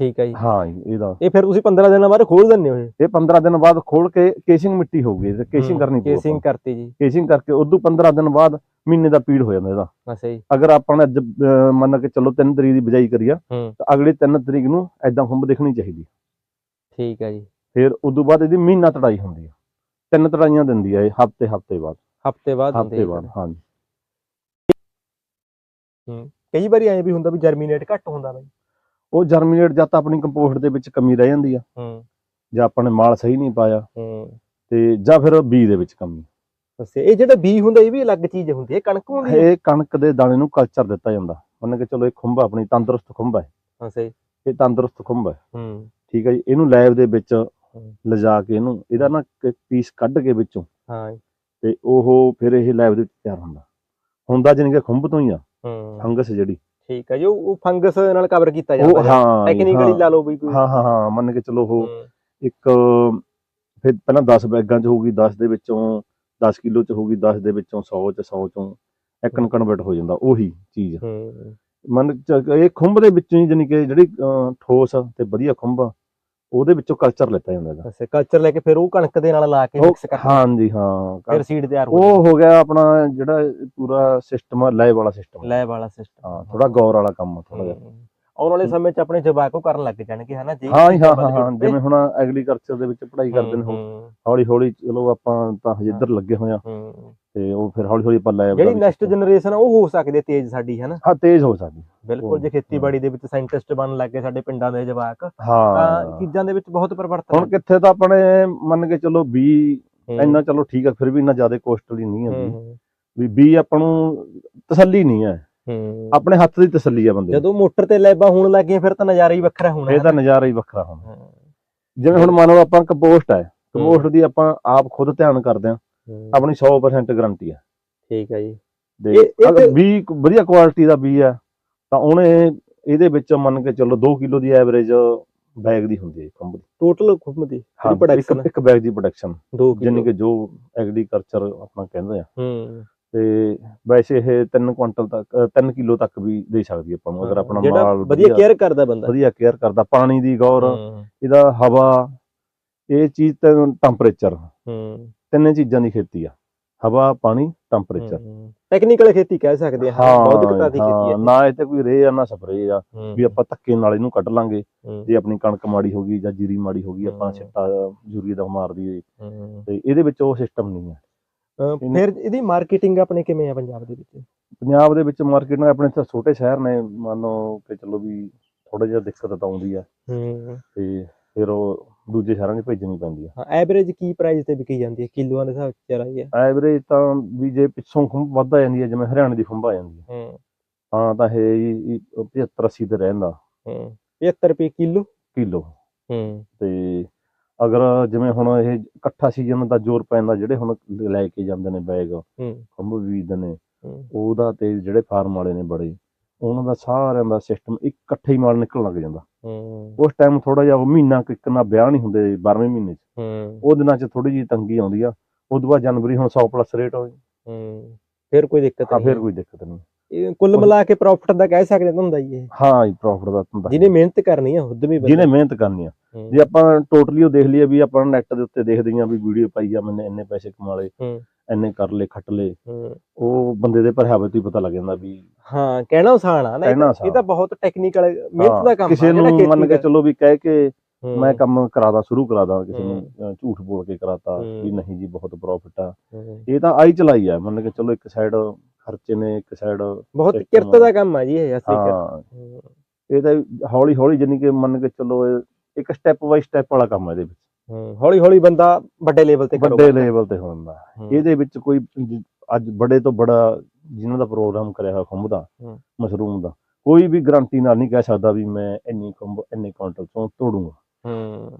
ਠੀਕ ਹੈ ਜੀ। ਹਾਂ ਜੀ, ਇਹਦਾ ਇਹ ਫਿਰ ਤੁਸੀਂ 15 ਦਿਨਾਂ ਬਾਅਦ ਖੋਲ ਦਿੰਦੇ ਹੋ ਇਹ? ਇਹ 15 ਦਿਨ ਬਾਅਦ ਖੋਲ ਕੇ ਕੇਸਿੰਗ ਮਿੱਟੀ ਹੋਊਗੀ ਤੇ ਕੇਸਿੰਗ ਕਰਨੀ ਪਊ ਕੇਸਿੰਗ ਕਰਤੀ ਜੀ। ਕੇਸਿੰਗ ਕਰਕੇ ਉਦੋਂ 15 ਦਿਨ ਬਾਅਦ ਮਹੀਨੇ ਦਾ ਪੀੜ ਹੋ ਜਾਂਦਾ ਇਹਦਾ। ਅੱਛਾ ਜੀ ਅਗਰ ਆਪਾਂ ਨੇ ਅੱਜ ਅਹ, ਮੰਨ ਕੇ ਚੱਲੋ 3 ਤਰੀਕ ਦੀ ਬਜਾਈ ਕਰੀਆ ਹੂੰ। ਤਾਂ ਅਗਲੀ 3 ਤਰੀਕ ਨੂੰ ਐਦਾਂ ਖੁੰਬ ਦਿਖਣੀ ਚਾਹੀਦੀ ਠੀਕ ਹੈ ਜੀ। ਫਿਰ ਉਦੋਂ ਬਾਅਦ ਇਹਦੀ ਮਹੀਨਾ ਤੜਾਈ ਹੁੰਦੀ ਆ। ਤਿੰਨ ਤੜਾਈਆਂ ਦਿੰਦੀ ਇਹ ਹਫ਼ਤੇ ਹਫ਼ਤੇ ਬਾਅਦ। ਹਫ਼ਤੇ ਬਾਅਦ ਹੁੰਦੇ ਹਫ਼ਤੇ ਇਹ ਬਾਅਦ ਹਾਂਜੀ। ਕਈ ਵਾਰੀ ਐਂ ਵੀ ਹੁੰਦਾ ਵੀ ਜਰਮੀਨੇਟ ਘੱਟ ਹੁੰਦਾ ਬਾਈ। ਉਹ ਜਰਮੀਨੇਟ ਜਾਂ ਤਾਂ ਆਪਣੀ ਕੰਪੋਸਟ ਦੇ ਵਿੱਚ ਕਮੀ ਰਹਿ ਜਾਂਦੀ ਆ। ਹੂੰ। ਜਾਂ ਆਪਾਂ ਨੇ ਮਾਲ ਸਹੀ ਨਹੀਂ ਪਾਇਆ। ਹੂੰ। ਤੇ ਜਾਂ ਫਿਰ ਬੀ ਦੇ ਵਿੱਚ ਕਮੀ। ਅੱਛਾ ਇਹ ਜਿਹੜਾ ਬੀ ਹੁੰਦਾ ਇਹ ਵੀ ਅਲੱਗ ਚੀਜ਼ ਹੁੰਦੀ ਹੈ ਕਣਕ ਹੁੰਦੀ ਹੈ। ਇਹ ਕਣਕ ਦੇ ਦਾਣੇ ਨੂੰ ਕਲਚਰ ਦਿੱਤਾ ਜਾਂਦਾ। ਮੰਨ ਕੇ ਚਲੋ ਇਹ ਖੁੰਬ ਆਪਣੀ ਤੰਦਰੁਸਤ ਖੁੰਬ ਹੈ ਅੱਛਾ ਜੀ ਇਹ ਤੰਦਰੁਸਤ ਖੁੰਬ ਹੈ ਹੂੰ। ਠੀਕ ਹੈ ਜੀ ਇਹਨੂੰ ਲੈਬ ਦੇ ਵਿੱਚ ਲਿਜਾ ਕੇ ਇਹਨੂੰ ਇਹਦਾ ਨਾ ਪੀਸ ਕੱਢ ਕੇ ਵਿੱਚੋਂ। ਹਾਂ। ਤੇ ਉਹ ਫਿਰ ਇਹ ਲੈਬ ਦੇ ਵਿੱਚ ਤਿਆਰ ਹੁੰਦਾ। ਹੁੰਦਾ ਜਾਣੀ ਕਿ ਖੁੰਬ ਤੋਂ ਹੀ ਆ। ਹੂੰ। ਫੰਗਸ ਜਿਹੜੀ। ਠੀਕ ਹੈ ਜੀ ਉਹ ਫੰਗਸ ਨਾਲ ਕਵਰ ਕੀਤਾ ਉਹ ਜਾਂਦਾ ਹਾਂ ਜੀ, ਟੈਕਨੀਕਲੀ ਹਾਂ। ਲਾ ਲਓ ਵੀ ਕੋਈ? ਹਾਂ ਹਾਂ ਹਾਂ ਮੰਨ ਕੇ ਚਲੋ ਉਹ ਹੂੰ, ਇੱਕ ਫਿਰ ਪਹਿਲਾਂ 10 ਬੈਗਾਂ ਚ ਹੋਊਗੀ 10 ਦੇ ਵਿੱਚੋਂ 10 ਕਿਲੋ ਚ ਹੋਊਗੀ 10 ਦੇ ਵਿੱਚੋਂ 100 ਚ 100 ਚੋਂ ਇੱਕ ਨੂੰ ਕਨਵਰਟ ਹੋ ਜਾਂਦਾ ਉਹੀ ਚੀਜ਼। ਹੂੰ। ਮੰਨ ਇਹ ਖੁੰਭ ਦੇ ਵਿੱਚੋਂ ਹੀ ਜਾਣੀ ਕਿ ਜਿਹੜੀ ਅਹ, ਠੋਸ ਤੇ ਵਧੀਆ ਖੁੰਭ ਆ, ਉਹਦੇ ਵਿੱਚੋਂ ਕਲਚਰ ਲੈਤਾ ਜਾਂਦਾ ਇਹਦਾ। ਅੱਛਾ ਕਲਚਰ ਲੈ ਕੇ ਫਿਰ ਉਹ ਕਣਕ ਦੇ ਨਾਲ ਲਾ ਕੇ ਮਿਕਸ ਕਰ ਹਾਂਜੀ ਹਾਂ। ਫਿਰ ਸੀਡ ਤਿਆਰ ਹੋ ਉਹ ਹੋ ਗਿਆ ਆਪਣਾ ਜਿਹੜਾ ਪੂਰਾ ਸਿਸਟਮ ਆ ਲੈ ਵਾਲਾ ਸਿਸਟਮ ਲੈ ਵਾਲਾ ਸਿਸਟਮ ਹਾਂ ਥੋੜਾ ਗੌਰ ਵਾਲਾ ਕੰਮ ਥੋੜਾ ਜਿਹਾ। ਆਉਣ ਵਾਲੇ ਸਮੇਂ 'ਚ ਆਪਣੇ ਜਵਾਕ ਉਹ ਕਰਨ ਲੱਗ ਜਾਣਗੇ ਹਨਾ ਜੀ? ਹਾਂ ਹਾਂ ਹਾਂ ਜਿਵੇਂ ਹੁਣ ਐਗਰੀਕਲਚਰ ਦੇ ਵਿੱਚ ਪੜ੍ਹਾਈ ਕਰਦੇ ਨੇ ਹੌਲੀ ਹੌਲੀ ਚਲੋ ਆਪਾਂ ਤਾਂ ਹਜੇ ਇੱਧਰ ਲੱਗੇ ਹੋਏ ਆ। ਹੂੰ। ਤੇ ਉਹ ਫਿਰ ਹੌਲੀ ਹੌਲੀ ਆਪਾਂ ਲੈ ਜਿਹੜੀ ਨੈਕਸਟ ਜਨਰੇਸ਼ਨ ਆ ਉਹ ਹੋ ਸਕਦੀ ਤੇਜ਼ ਸਾਡੀ ਹਨਾ? ਹਾਂ ਤੇਜ਼ ਹੋ ਸਕਦੀ। ਬਿਲਕੁਲ ਜੇ ਖੇਤੀਬਾੜੀ ਦੇ ਵਿੱਚ ਸਾਇੰਟਿਸਟ ਬਣਨ ਲੱਗ ਗਏ ਸਾਡੇ ਪਿੰਡਾਂ ਦੇ ਜਵਾਕ। ਤਾਂ ਹਾਂ ਚੀਜ਼ਾਂ ਦੇ ਵਿੱਚ ਬਹੁਤ ਪਰਿਵਰਤਨ ਹੁਣ ਕਿੱਥੇ ਤਾਂ ਆਪਣੇ ਮੰਨ ਕੇ ਚਲੋ 20 ਹੂੰ, ਇੰਨਾ ਚਲੋ ਠੀਕ ਆ ਫਿਰ ਵੀ ਇੰਨਾ ਜ਼ਿਆਦਾ ਕੋਸਟਲੀ ਨਹੀਂ ਹੂੰ, ਵੀ। 20 ਆਪਾਂ ਨੂੰ ਤਸੱਲੀ ਨਹੀਂ ਹੂੰ। ਆਪਣੇ ਹੱਥ ਦੀ ਤਸੱਲੀ ਆ ਬੰਦੇ। ਜਦੋਂ ਮੋਟਰ ਤੇ ਲੈਬਾਂ ਹੋਣ ਲੱਗੀਆਂ ਫਿਰ ਤਾਂ ਨਜ਼ਾਰਾ ਹੀ ਵੱਖਰਾ ਹੋਣਾ। ਇਹ ਤਾਂ ਨਜ਼ਾਰਾ ਹੀ ਵੱਖਰਾ ਹੋਣਾ। ਜਿਵੇਂ ਹੁਣ ਮੰਨ ਲਓ ਆਪਾਂ ਕੰਪੋਸਟ ਹੈ। ਕੰਪੋਸਟ ਦੀ ਆਪਾਂ ਆਪ ਖੁਦ ਧਿਆਨ ਕਰਦੇ ਆ ਆਪਣੀ 100% ਗਾਰੰਟੀ ਹੈ ਠੀਕ ਹੈ ਜੀ। ਤੇ- ਬੀ ਵਧੀਆ ਕੁਆਲਿਟੀ ਦਾ ਬੀ ਹੈ ਤਾਂ ਉਹਨੇ ਇਹਦੇ ਵਿੱਚ ਮੰਨ ਕੇ ਚੱਲੋ 2 ਕਿਲੋ ਦੀ ਐਵਰੇਜ ਬੈਗ ਦੀ ਹੁੰਦੀ ਹੈ ਖੰਭ ਦੀ। ਟੋਟਲ ਖੁੰਮ ਦੀ ਪ੍ਰੋਡਕਸ਼ਨ ਇੱਕ ਬੈਗ ਦੀ ਪ੍ਰੋਡਕਸ਼ਨ 2 ਜਾਨੀ ਕਿ ਜੋ ਐਗਰੀਕਲਚਰ ਆਪਣਾ ਕਹਿੰਦੇ ਆ। ਹੂੰ। ਤੇ ਵੈਸੇ ਇਹ 3 ਕੁਇੰਟਲ ਤੱਕ 3 ਕਿਲੋ ਤੱਕ ਵੀ ਦੇ ਸਕਦੀ ਆਪਾਂ ਨੂੰ ਅਗਰ ਆਪਣਾ ਮਾਲ ਵਧੀਆ ਕੇਅਰ ਕਰਦਾ ਬੰਦਾ। ਵਧੀਆ ਕੇਅਰ ਕਰਦਾ ਪਾਣੀ ਦੀ ਗੌਰ ਇਹਦਾ ਹਵਾ ਇਹ ਚੀਜ਼ ਤੇ ਟੈਂਪਰੇਚਰ ਹੂੰ। ਤਿੰਨੇ ਚੀਜ਼ਾਂ ਦੀ ਖੇਤੀ ਆ ਹਵਾ ਪਾਣੀ ਟੈਂਪਰੇਚਰ ਟੈਕਨੀਕਲ ਖੇਤੀ ਕਹਿ ਸਕਦੇ ਆ। ਹਾਂ ਬੌਧਿਕਤਾ ਦੀ ਖੇਤੀ ਹਾਂ, ਨਾ ਇਹ ਤੇ ਕੋਈ ਰੇ ਆ ਨਾ ਸਪਰੇ ਆ ਵੀ ਆਪਾਂ ਧੱਕੇ ਨਾਲ ਇਹਨੂੰ ਕੱਢ ਲਾਂਗੇ। ਜੇ ਆਪਣੀ ਕਣਕ ਮਾੜੀ ਹੋ ਗਈ ਜਾਂ ਜੀਰੀ ਮਾੜੀ ਹੋ ਗਈ ਆਪਾਂ। ਛਿੱਟਾ ਯੂਰੀਆ ਦਾ ਮਾਰ ਦਈਏ। ਤੇ ਇਹਦੇ ਵਿੱਚ ਉਹ ਸਿਸਟਮ ਨਹੀਂ ਹੈ ਅਹ ਫਿਰ ਇਹਦੀ ਮਾਰਕੀਟਿੰਗ ਆਪਣੇ ਕਿਵੇਂ ਆ ਪੰਜਾਬ ਦੇ ਵਿੱਚ? ਪੰਜਾਬ ਦੇ ਵਿੱਚ ਮਾਰਕੀਟ ਆਪਣੇ ਤਾਂ ਛੋਟੇ ਸ਼ਹਿਰ ਨੇ ਮੰਨ ਕਿ ਚਲੋ ਵੀ ਥੋੜਾ ਜਿਹਾ ਦਿੱਕਤ ਤਾਂ ਆਉਂਦੀ ਆ। ਹੂੰ। ਤੇ ਫਿਰ ਉਹ ਦੂਜੇ ਸ਼ਹਿਰਾਂ 'ਚ ਭੇਜਣੀ ਪੈਂਦੀ ਆ। ਹਾਂ ਐਵਰੇਜ ਕੀ ਪ੍ਰਾਈਸ ਤੇ ਵਿਕੀ ਜਾਂਦੀ ਹੈ ਕਿਲੋਆਂ ਦੇ ਹਿਸਾਬ ਚ ਚਲਾਈ ਹੈ ਐਵਰੇਜ ਤਾਂ ਵੀ ਜੇ ਪਿੱਛੋਂ ਖੁੰਭ ਵੱਧ ਆ ਜਾਂਦੀ ਹੈ ਜਿਵੇਂ ਹਰਿਆਣੇ ਦੀ ਖੁੰਭ ਆ ਜਾਂਦੀ ਹੈ ਹੂੰ। ਤਾਂ ਤਾਂ ਇਹ 75 80 ਤੇ ਰਹਿੰਦਾ। ਹੂੰ। 75 ਰੁਪਏ ਕਿਲੋ? ਕਿਲੋ। ਹੂੰ। ਤੇ ਅਗਰ ਜਿਵੇਂ ਹੁਣ ਇਹ ਇਕੱਠਾ ਸੀਜ਼ਨ ਦਾ ਜ਼ੋਰ ਪੈਂਦਾ ਜਿਹੜੇ ਹੁਣ ਲੈ ਕੇ ਜਾਂਦੇ ਨੇ ਬੈਗ ਖੰਭ ਬੀਜਦੇ ਨੇ ਉਹਦਾ ਤੇ ਜਿਹੜੇ ਫਾਰਮ ਵਾਲੇ ਨੇ ਬੜੇ ਉਹਨਾਂ ਦਾ ਸਾਰਿਆਂ ਦਾ ਸਿਸਟਮ ਇਕੱਠੇ ਹੀ ਮਾਲ ਨਿਕਲਣ ਲੱਗ ਜਾਂਦਾ। ਹੂੰ। ਉਸ ਟਾਈਮ ਥੋੜਾ ਜਿਹਾ ਉਹ ਮਹੀਨਾ ਕੁ ਇੱਕ ਨਾ ਵਿਆਹ ਨਹੀਂ ਹੁੰਦੇ 12ਵੇਂ ਮਹੀਨੇ 'ਚ। ਹੂੰ। ਉਹ ਦਿਨਾਂ 'ਚ ਥੋੜੀ ਜਿਹੀ ਤੰਗੀ ਆਉਂਦੀ ਆ। ਉਦੋਂ ਬਾਅਦ ਜਨਵਰੀ ਹੁਣ 100 ਪਲੱਸ ਰੇਟ ਹੂੰ ਫਿਰ ਕੋਈ ਦਿੱਕਤ ਨਹੀਂ ਫਿਰ ਕੋਈ ਦਿੱਕਤ ਨਹੀਂ। ਕੁੱਲ ਮਿਲਾ ਕੇ ਪ੍ਰੋਫਿਟ ਦਾ ਕਹਿ ਸਕਦੇ ਹੁੰਦਾ ਹੀ ਇਹ। ਹਾਂ ਜੀ ਪ੍ਰੋਫਿਟ ਦਾ ਹੁੰਦਾ ਜਿਹਨੇ ਮਿਹਨਤ ਕਰਨੀ ਆ ਉਦਮੀ ਬੰਦਾ। ਜਿਹਨੇ ਮਿਹਨਤ ਕਰਨੀ ਆ। ਜੇ ਆਪਾਂ ਟੋਟਲੀ ਉਹ ਦੇਖ ਲਈਏ ਵੀ ਆਪਾਂ ਨੈਟ ਦੇ ਉੱਤੇ ਦੇਖਦੇ ਹਾਂ ਵੀ ਵੀਡੀਓ ਪਾਈ ਆ ਮੈਨੇ ਇੰਨੇ ਪੈਸੇ ਕਮਾ ਲਏ। ਇੰਨੇ ਕਰ ਲਏ ਖੱਟ ਲਏ ਉਹ ਬੰਦੇ ਦੇ ਪ੍ਰਭਾਵ ਤੋਂ ਹੀ ਪਤਾ ਲੱਗ ਜਾਂਦਾ ਵੀ ਹਾਂ ਕਹਿਣਾ ਆਸਾਨ ਆ ਨਾ ਇਹ ਤਾਂ- ਬਹੁਤ ਟੈਕਨੀਕਲ ਮਿਹਨਤ ਦਾ ਕੰਮ ਆ ਕਿਸੇ ਨੂੰ ਮੰਨ ਕੇ। ਚਲੋ ਵੀ ਕਹਿ ਕੇ ਮੈਂ ਕੰਮ ਕਰਾਦਾ ਸ਼ੁਰੂ ਕਰਾਦਾ ਕਿਸੇ ਨੂੰ ਝੂਠ ਬੋਲ ਕੇ ਕਰਾਤਾ ਵੀ। ਨਹੀਂ ਜੀ ਬਹੁਤ ਪ੍ਰੋਫਿਟ ਆ। ਇਹ ਤਾਂ ਆਈ ਚਲਾਈ ਆ ਮੰਨ ਕੇ ਚਲੋ ਇੱਕ ਸਾਈਡ ਖਰਚੇ ਨੇ ਇੱਕ ਸਾਈਡ ਬਹੁਤ ਕਿਰਤ ਦਾ ਕੰਮ ਆ ਜੀ ਇਹ ਅਸਲੀ ਕਿਰਤ। ਇਹ ਤਾਂ ਹੌਲੀ ਹੌਲੀ ਜਾਨੀ ਕਿ ਮੰਨ ਕੇ ਚਲੋ ਇੱਕ ਸਟੈਪ ਬਾਈ ਸਟੈਪ ਵਾਲਾ ਕੰਮ ਹੈ ਇਹਦੇ ਵਿੱਚ। ਹੌਲੀ ਹੌਲੀ ਬੰਦਾ ਵੱਡੇ ਲੈਵਲ ਤੇ ਕਰੂਗਾ। ਵੱਡੇ ਲੈਵਲ ਤੇ ਹੁੰਦਾ ਇਹਦੇ ਵਿੱਚ ਕੋਈ ਅੱਜ ਬੜੇ ਤੋਂ ਬੜਾ ਜਿਨ੍ਹਾਂ ਦਾ ਪ੍ਰੋਗਰਾਮ ਕਰਿਆ ਹੋਇਆ ਖੁੰਭ ਦਾ। ਮਸ਼ਰੂਮ ਦਾ ਕੋਈ ਵੀ ਗਾਰੰਟੀ ਨਾਲ ਨਹੀਂ ਕਹਿ ਸਕਦਾ ਵੀ ਮੈਂ ਇੰਨੀ ਖੁੰਭ ਇੰਨੇ ਕੁਇੰਟਲ ਤੋਂ ਤੋੜੂੰਗਾ। ਹੂੰ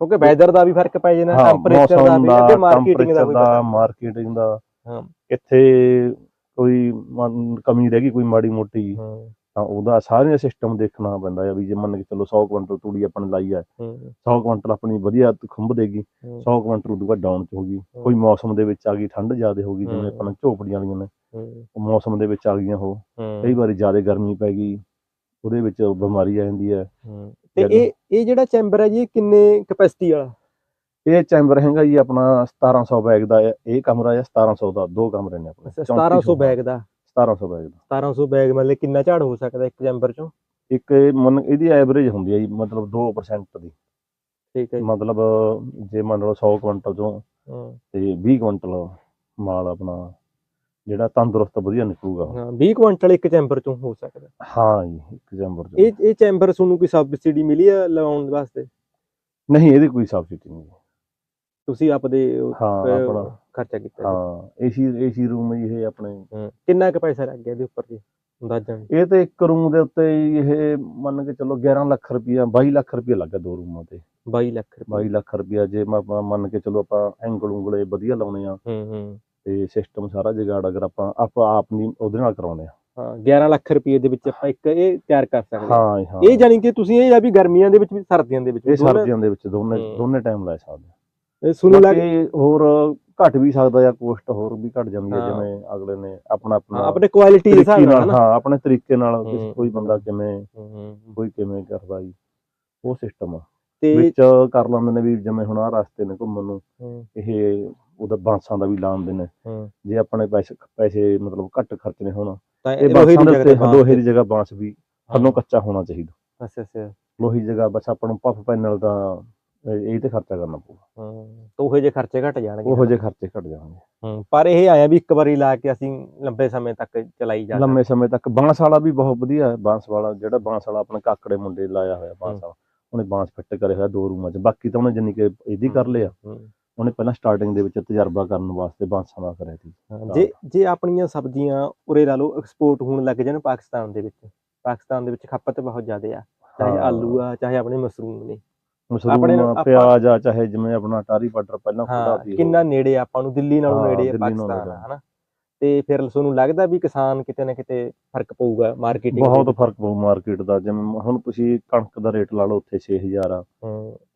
ਕਿਉਂਕਿ ਵੈਦਰ ਦਾ ਵੀ ਫ਼ਰਕ ਪੈ ਜਾਂਦਾ ਟੈਂਪਰੇਚਰ ਦਾ ਵੀ ਤੇ ਮਾਰਕੀਟਿੰਗ ਦਾ ਵੀ ਮਾਰਕੀਟਿੰਗ ਦਾ ਹਾਂ। ਕੋਈ ਮੰਨ- ਕਮੀ ਰਹਿ ਗਈ ਕੋਈ ਮਾੜੀ ਮੋਟੀ ਹੂੰ। ਤਾਂ ਉਹਦਾ ਸਾਰੀਆਂ ਸਿਸਟਮ ਦੇਖਣਾ ਪੈਂਦਾ ਹੈ ਵੀ ਜੇ ਮੰਨ ਕੇ ਚਲੋ 100 ਕੁਇੰਟਲ ਤੂੜੀ ਆਪਾਂ ਨੇ ਲਾਈ ਹੈ ਹੂੰ। 100 ਕੁਇੰਟਲ ਆਪਣੀ ਵਧੀਆ ਖੁੰਭ ਦੇਗੀ ਹੂੰ, 100 ਕੁਇੰਟਲ ਉਦੋਂ ਬਾਅਦ ਡਾਊਨ ਚ ਹੋ ਗਈ ਕੋਈ ਮੌਸਮ ਦੇ ਵਿੱਚ ਆ ਗਈ ਠੰਡ ਜ਼ਿਆਦਾ ਹੋ ਗਈ ਜਿਵੇਂ। ਆਪਾਂ ਨੂੰ ਝੋਪੜੀਆਂ ਵਾਲੀਆਂ ਨੇ ਹੂੰ, ਉਹ ਮੌਸਮ ਦੇ ਵਿੱਚ ਆ ਗਈਆਂ ਉਹ ਕਈ ਵਾਰੀ ਜ਼ਿਆਦਾ ਗਰਮੀ ਪੈ ਗਈ ਉਹਦੇ ਵਿੱਚ ਬਿਮਾਰੀ ਆ ਜਾਂਦੀ ਹੈ। ਹੂੰ। ਤੇ ਇਹ ਇਹ ਜਿਹੜਾ ਚੈਂਬਰ ਹੈ ਜੀ ਇਹ ਕਿੰਨੇ ਕਪੈਸਿਟੀ ਵਾਲਾ? ਇਹ ਚੈਂਬਰ ਹੈਗਾ ਜੀ ਆਪਣਾ 1700 ਬੈਗ ਦਾ ਹੈ। ਇਹ ਕਮਰਾ ਹੈ 1700 ਦਾ ਦੋ ਕਮਰੇ ਨੇ ਆਪਣੇ 1700 ਬੈਗ ਦਾ। 1700 ਬੈਗ ਦਾ। 1700 ਬੈਗ ਮਤਲਬ ਕਿੰਨਾ ਝਾੜ ਹੋ ਸਕਦਾ ਇੱਕ ਚੈਂਬਰ ਚੋਂ? ਇੱਕ ਮੰਨ ਇਹਦੀ ਐਵਰੇਜ ਹੁੰਦੀ ਹੈ ਜੀ ਮਤਲਬ 2% ਦੀ। ਠੀਕ ਹੈ ਜੀ। ਮਤਲਬ ਜੇ ਮੰਨ ਲਓ 100 ਕੁਇੰਟਲ ਚੋਂ ਹਾਂ, ਤੇ 20 ਕੁਇੰਟਲ ਮਾਲ ਆਪਣਾ ਜਿਹੜਾ ਤੰਦਰੁਸਤ ਵਧੀਆ ਨਿਕਲੂਗਾ। ਹਾਂ 20 ਕੁਇੰਟਲ ਇੱਕ ਚੈਂਬਰ ਚੋਂ ਹੋ ਸਕਦਾ। ਹਾਂ ਜੀ ਇੱਕ ਚੈਂਬਰ ਚੋਂ। ਇਹ ਇਹ ਚੈਂਬਰ ਤੁਹਾਨੂੰ ਕੋਈ ਸਬਸਿਡੀ ਮਿਲੀ ਆ ਲਗਾਉਣ ਵਾਸਤੇ? ਨਹੀਂ ਇਹਦੀ ਕੋਈ ਸਬਸਿਡੀ ਨਹੀਂ। ਤੁਸੀਂ ਆਪਦੇ ਹਾਂ ਆਪਣਾ। ਖਰਚਾ ਕੀਤਾ ਜੀ। ਹਾਂ ਏਸੀ ਏਸੀ ਰੂਮ ਇਹ ਆਪਣੇ। ਹੂੰ। ਕਿੰਨਾ ਕੁ ਪੈਸਾ ਲੱਗ ਗਿਆ ਇਹਦੇ ਉੱਪਰ ਜੀ ਅੰਦਾਜ਼ਾ? ਇਹ ਤੇ ਇੱਕ ਰੂਮ ਦੇ ਉੱਤੇ ਹੀ ਇਹ ਮੰਨ ਕੇ ਚੱਲੋ 11 ਲੱਖ ਰੁਪਇਆ 22 ਲੱਖ ਰੁਪਇਆ ਲੱਗਾ ਦੋ ਰੂਮਾਂ ਤੇ। 22 ਲੱਖ ਰੁਪਏ 22 ਲੱਖ ਰੁਪਇਆ ਜੇ ਮੈਂ ਆਪਾਂ ਮੰਨ ਕੇ ਚੱਲੋ ਆਪਾਂ ਐਂਗਲ ਉਂਗਲੇ ਵਧੀਆ ਲਾਉਣੇ ਆ ਹੂੰ ਹੂੰ। ਤੇ ਸਿਸਟਮ ਸਾਰਾ ਜਗਾੜ ਅਗਰ ਆਪਾਂ ਆਪਾਂ ਆਪ ਨਹੀਂ ਉਹਦੇ ਨਾਲ ਕਰਾਉਣੇ ਆ। ਹਾਂ 11 ਲੱਖ ਰੁਪਏ ਦੇ ਵਿੱਚ ਆਪਾਂ ਇੱਕ ਇਹ ਤਿਆਰ ਕਰ ਸਕਦੇ ਹਾਂ ਹਾਂ ਹਾਂ। ਇਹ ਜਾਨੀ ਕਿ ਤੁਸੀਂ ਇਹ ਆ ਵੀ ਗਰਮੀਆਂ ਦੇ ਵਿੱਚ ਵੀ ਸਰਦੀਆਂ ਦੇ ਵਿੱਚ ਵੀ ਇਹ ਦੋਨਾਂ- ਸਰਦੀਆਂ ਦੇ ਵਿੱਚ ਦੋਨੇ ਹੂੰ। ਦੋਨੇ ਟਾਈਮ ਲੈ ਸਕਦੇ ਆ। ਇਹ ਸੁਣਨ ਲੱਗ ਬਾਕੀ ਹੋਰ ਘਟ ਵੀ ਸਕਦਾ ਜਾਂ ਕੋਸਟ ਹੋਰ ਵੀ ਘਟ ਜਾਂਦੀ ਹੈ। ਹਾਂ। ਜਿਵੇਂ ਅਗਲੇ ਨੇ ਆਪਣਾ ਆਪਣਾ ਆਪਣੇ ਕੁਆਲਿਟੀ ਦੇ ਹਿਸਾਬ ਤਰੀਕੇ ਨਾਲ ਨਾਲ ਨਾ। ਹਾਂ ਆਪਣੇ ਤਰੀਕੇ ਨਾਲ ਹੂੰ। ਕੋਈ ਬੰਦਾ ਕਿਵੇਂ। ਕੋਈ ਕਿਵੇਂ ਕਰਦਾ ਜੀ ਉਹ ਸਿਸਟਮ ਆ। ਤੇ ਵਿੱਚ ਕਰ ਲੈਂਦੇ ਨੇ ਵੀ ਜਿਵੇਂ ਹੁਣ ਆ ਰਸਤੇ ਨੇ ਘੁੰਮਣ ਨੂੰ ਇਹ ਉਹਦਾ ਬਾਂਸਾਂ ਦਾ ਵੀ ਲਾਉਂਦੇ ਨੇ। ਹੂੰ, ਜੇ ਆਪਣੇ ਪੈਸੇ ਪੈਸੇ ਮਤਲਬ ਘੱਟ ਖਰਚਣੇ ਹੋਣ ਤਾਂ ਇਹ ਲੋਹੇ ਬਾਂਸਾਂ ਦੀ ਦੇ ਜਗ੍ਹਾ ਉੱਤੇ ਤੇ ਬਾਂਸ ਲੋਹੇ ਦੀ ਜਗ੍ਹਾ ਬਾਂਸ ਵੀ ਥੱਲੋਂ ਕੱਚਾ ਹੋਣਾ ਚਾਹੀਦਾ। ਅੱਛਾ ਅੱਛਾ। ਲੋਹੀ ਜਗ੍ਹਾ ਬਸ ਆਪਾਂ ਨੂੰ ਪਫ ਪੈਨਲ ਦਾ ਇਹ ਤੇ ਖਰਚਾ ਕਰਨਾ ਪਊਗਾ। ਹੂੰ ਤੋਹੇ ਜੇ ਖਰਚੇ ਘਟ ਜਾਣਗੇ। ਉਹੋ ਜਿਹੇ ਖਰਚੇ ਘਟ ਜਾਣਗੇ। ਹੂੰ ਪਰ ਇਹ ਆਇਆ ਵੀ ਇੱਕ ਵਾਰੀ ਲਾ ਕੇ ਅਸੀਂ ਲੰਬੇ ਸਮੇਂ ਤੱਕ ਚਲਾਈ ਜਾ ਲੰਮੇ ਸਮੇਂ ਤੱਕ। ਬਾਂਸ ਵਾਲਾ ਵੀ ਬਹੁਤ ਵਧੀਆ ਹੈ ਬਾਂਸ ਵਾਲਾ ਜਿਹੜਾ ਬਾਂਸ ਵਾਲਾ ਆਪਣੇ ਕਾਕੜੇ ਮੁੰਡੇ ਲਾਇਆ ਹੋਇਆ ਬਾਂਸ ਵਾਲਾ ਉਹਨੇ ਬਾਂਸ ਫਿੱਟ ਕਰੇ ਹੋਇਆ ਦੋ ਰੂਮਾਂ 'ਚ। ਬਾਕੀ ਤਾਂ ਉਹਨੇ ਜਾਨੀ ਕਿ ਇਹਦੀ ਕਰ ਲਿਆ। ਉਹਨੇ ਪਹਿਲਾਂ ਸਟਾਰਟਿੰਗ ਦੇ ਵਿੱਚ ਤਜਰਬਾ ਕਰਨ ਵਾਸਤੇ ਬਾਂਸਾਂ ਦਾ ਕਰਿਆ ਸੀ। ਜੇ ਜੇ ਆਪਣੀਆਂ ਸਬਜ਼ੀਆਂ ਉਰੇ ਲਾ ਲਓ ਐਕਸਪੋਰਟ ਹੋਣ ਲੱਗ ਜਾਣ ਪਾਕਿਸਤਾਨ ਦੇ ਵਿੱਚ। ਪਾਕਿਸਤਾਨ ਦੇ ਵਿੱਚ ਖਪਤ ਬਹੁਤ ਜ਼ਿਆਦਾ ਆ। ਚਾਹੇ। ਆਲੂ ਆ ਚਾਹੇ ਆਪਣੇ ਮਸ਼ਰੂਮ ਨੇ। ਆਪਣੇ ਪਿਆਜ਼ ਆ ਚਾਹੇ ਜਿਵੇਂ ਆਪਣਾ ਟਾਰੀ ਬਾਰਡਰ ਪਹਿਲਾਂ ਖੁੱਲਾ ਹਾਂ ਸੀ। ਕਿੰਨਾ ਨੇੜੇ ਆਪਾਂ ਨੂੰ ਦਿੱਲੀ ਨਾਲੋਂ ਹਾਂ, ਨੇੜੇ ਨਾਲੋਂ ਪਾਕਿਸਤਾਨ। ਹਨਾ? ਤੇ ਫਿਰ ਤੁਹਾਨੂੰ ਲੱਗਦਾ ਵੀ ਕਿਸਾਨ ਕਿਤੇ ਨਾ ਕਿਤੇ ਫ਼ਰਕ ਪਊਗਾ ਮਾਰਕੀਟਿੰਗ ਬਹੁਤ ਫ਼ਰਕ ਪਊ ਮਾਰਕੀਟ ਦਾ ਜਿਵੇਂ ਹੁਣ ਤੁਸੀਂ ਕਣਕ ਦਾ ਰੇਟ ਲਾ ਲਓ ਉੱਥੇ 6000 ਆ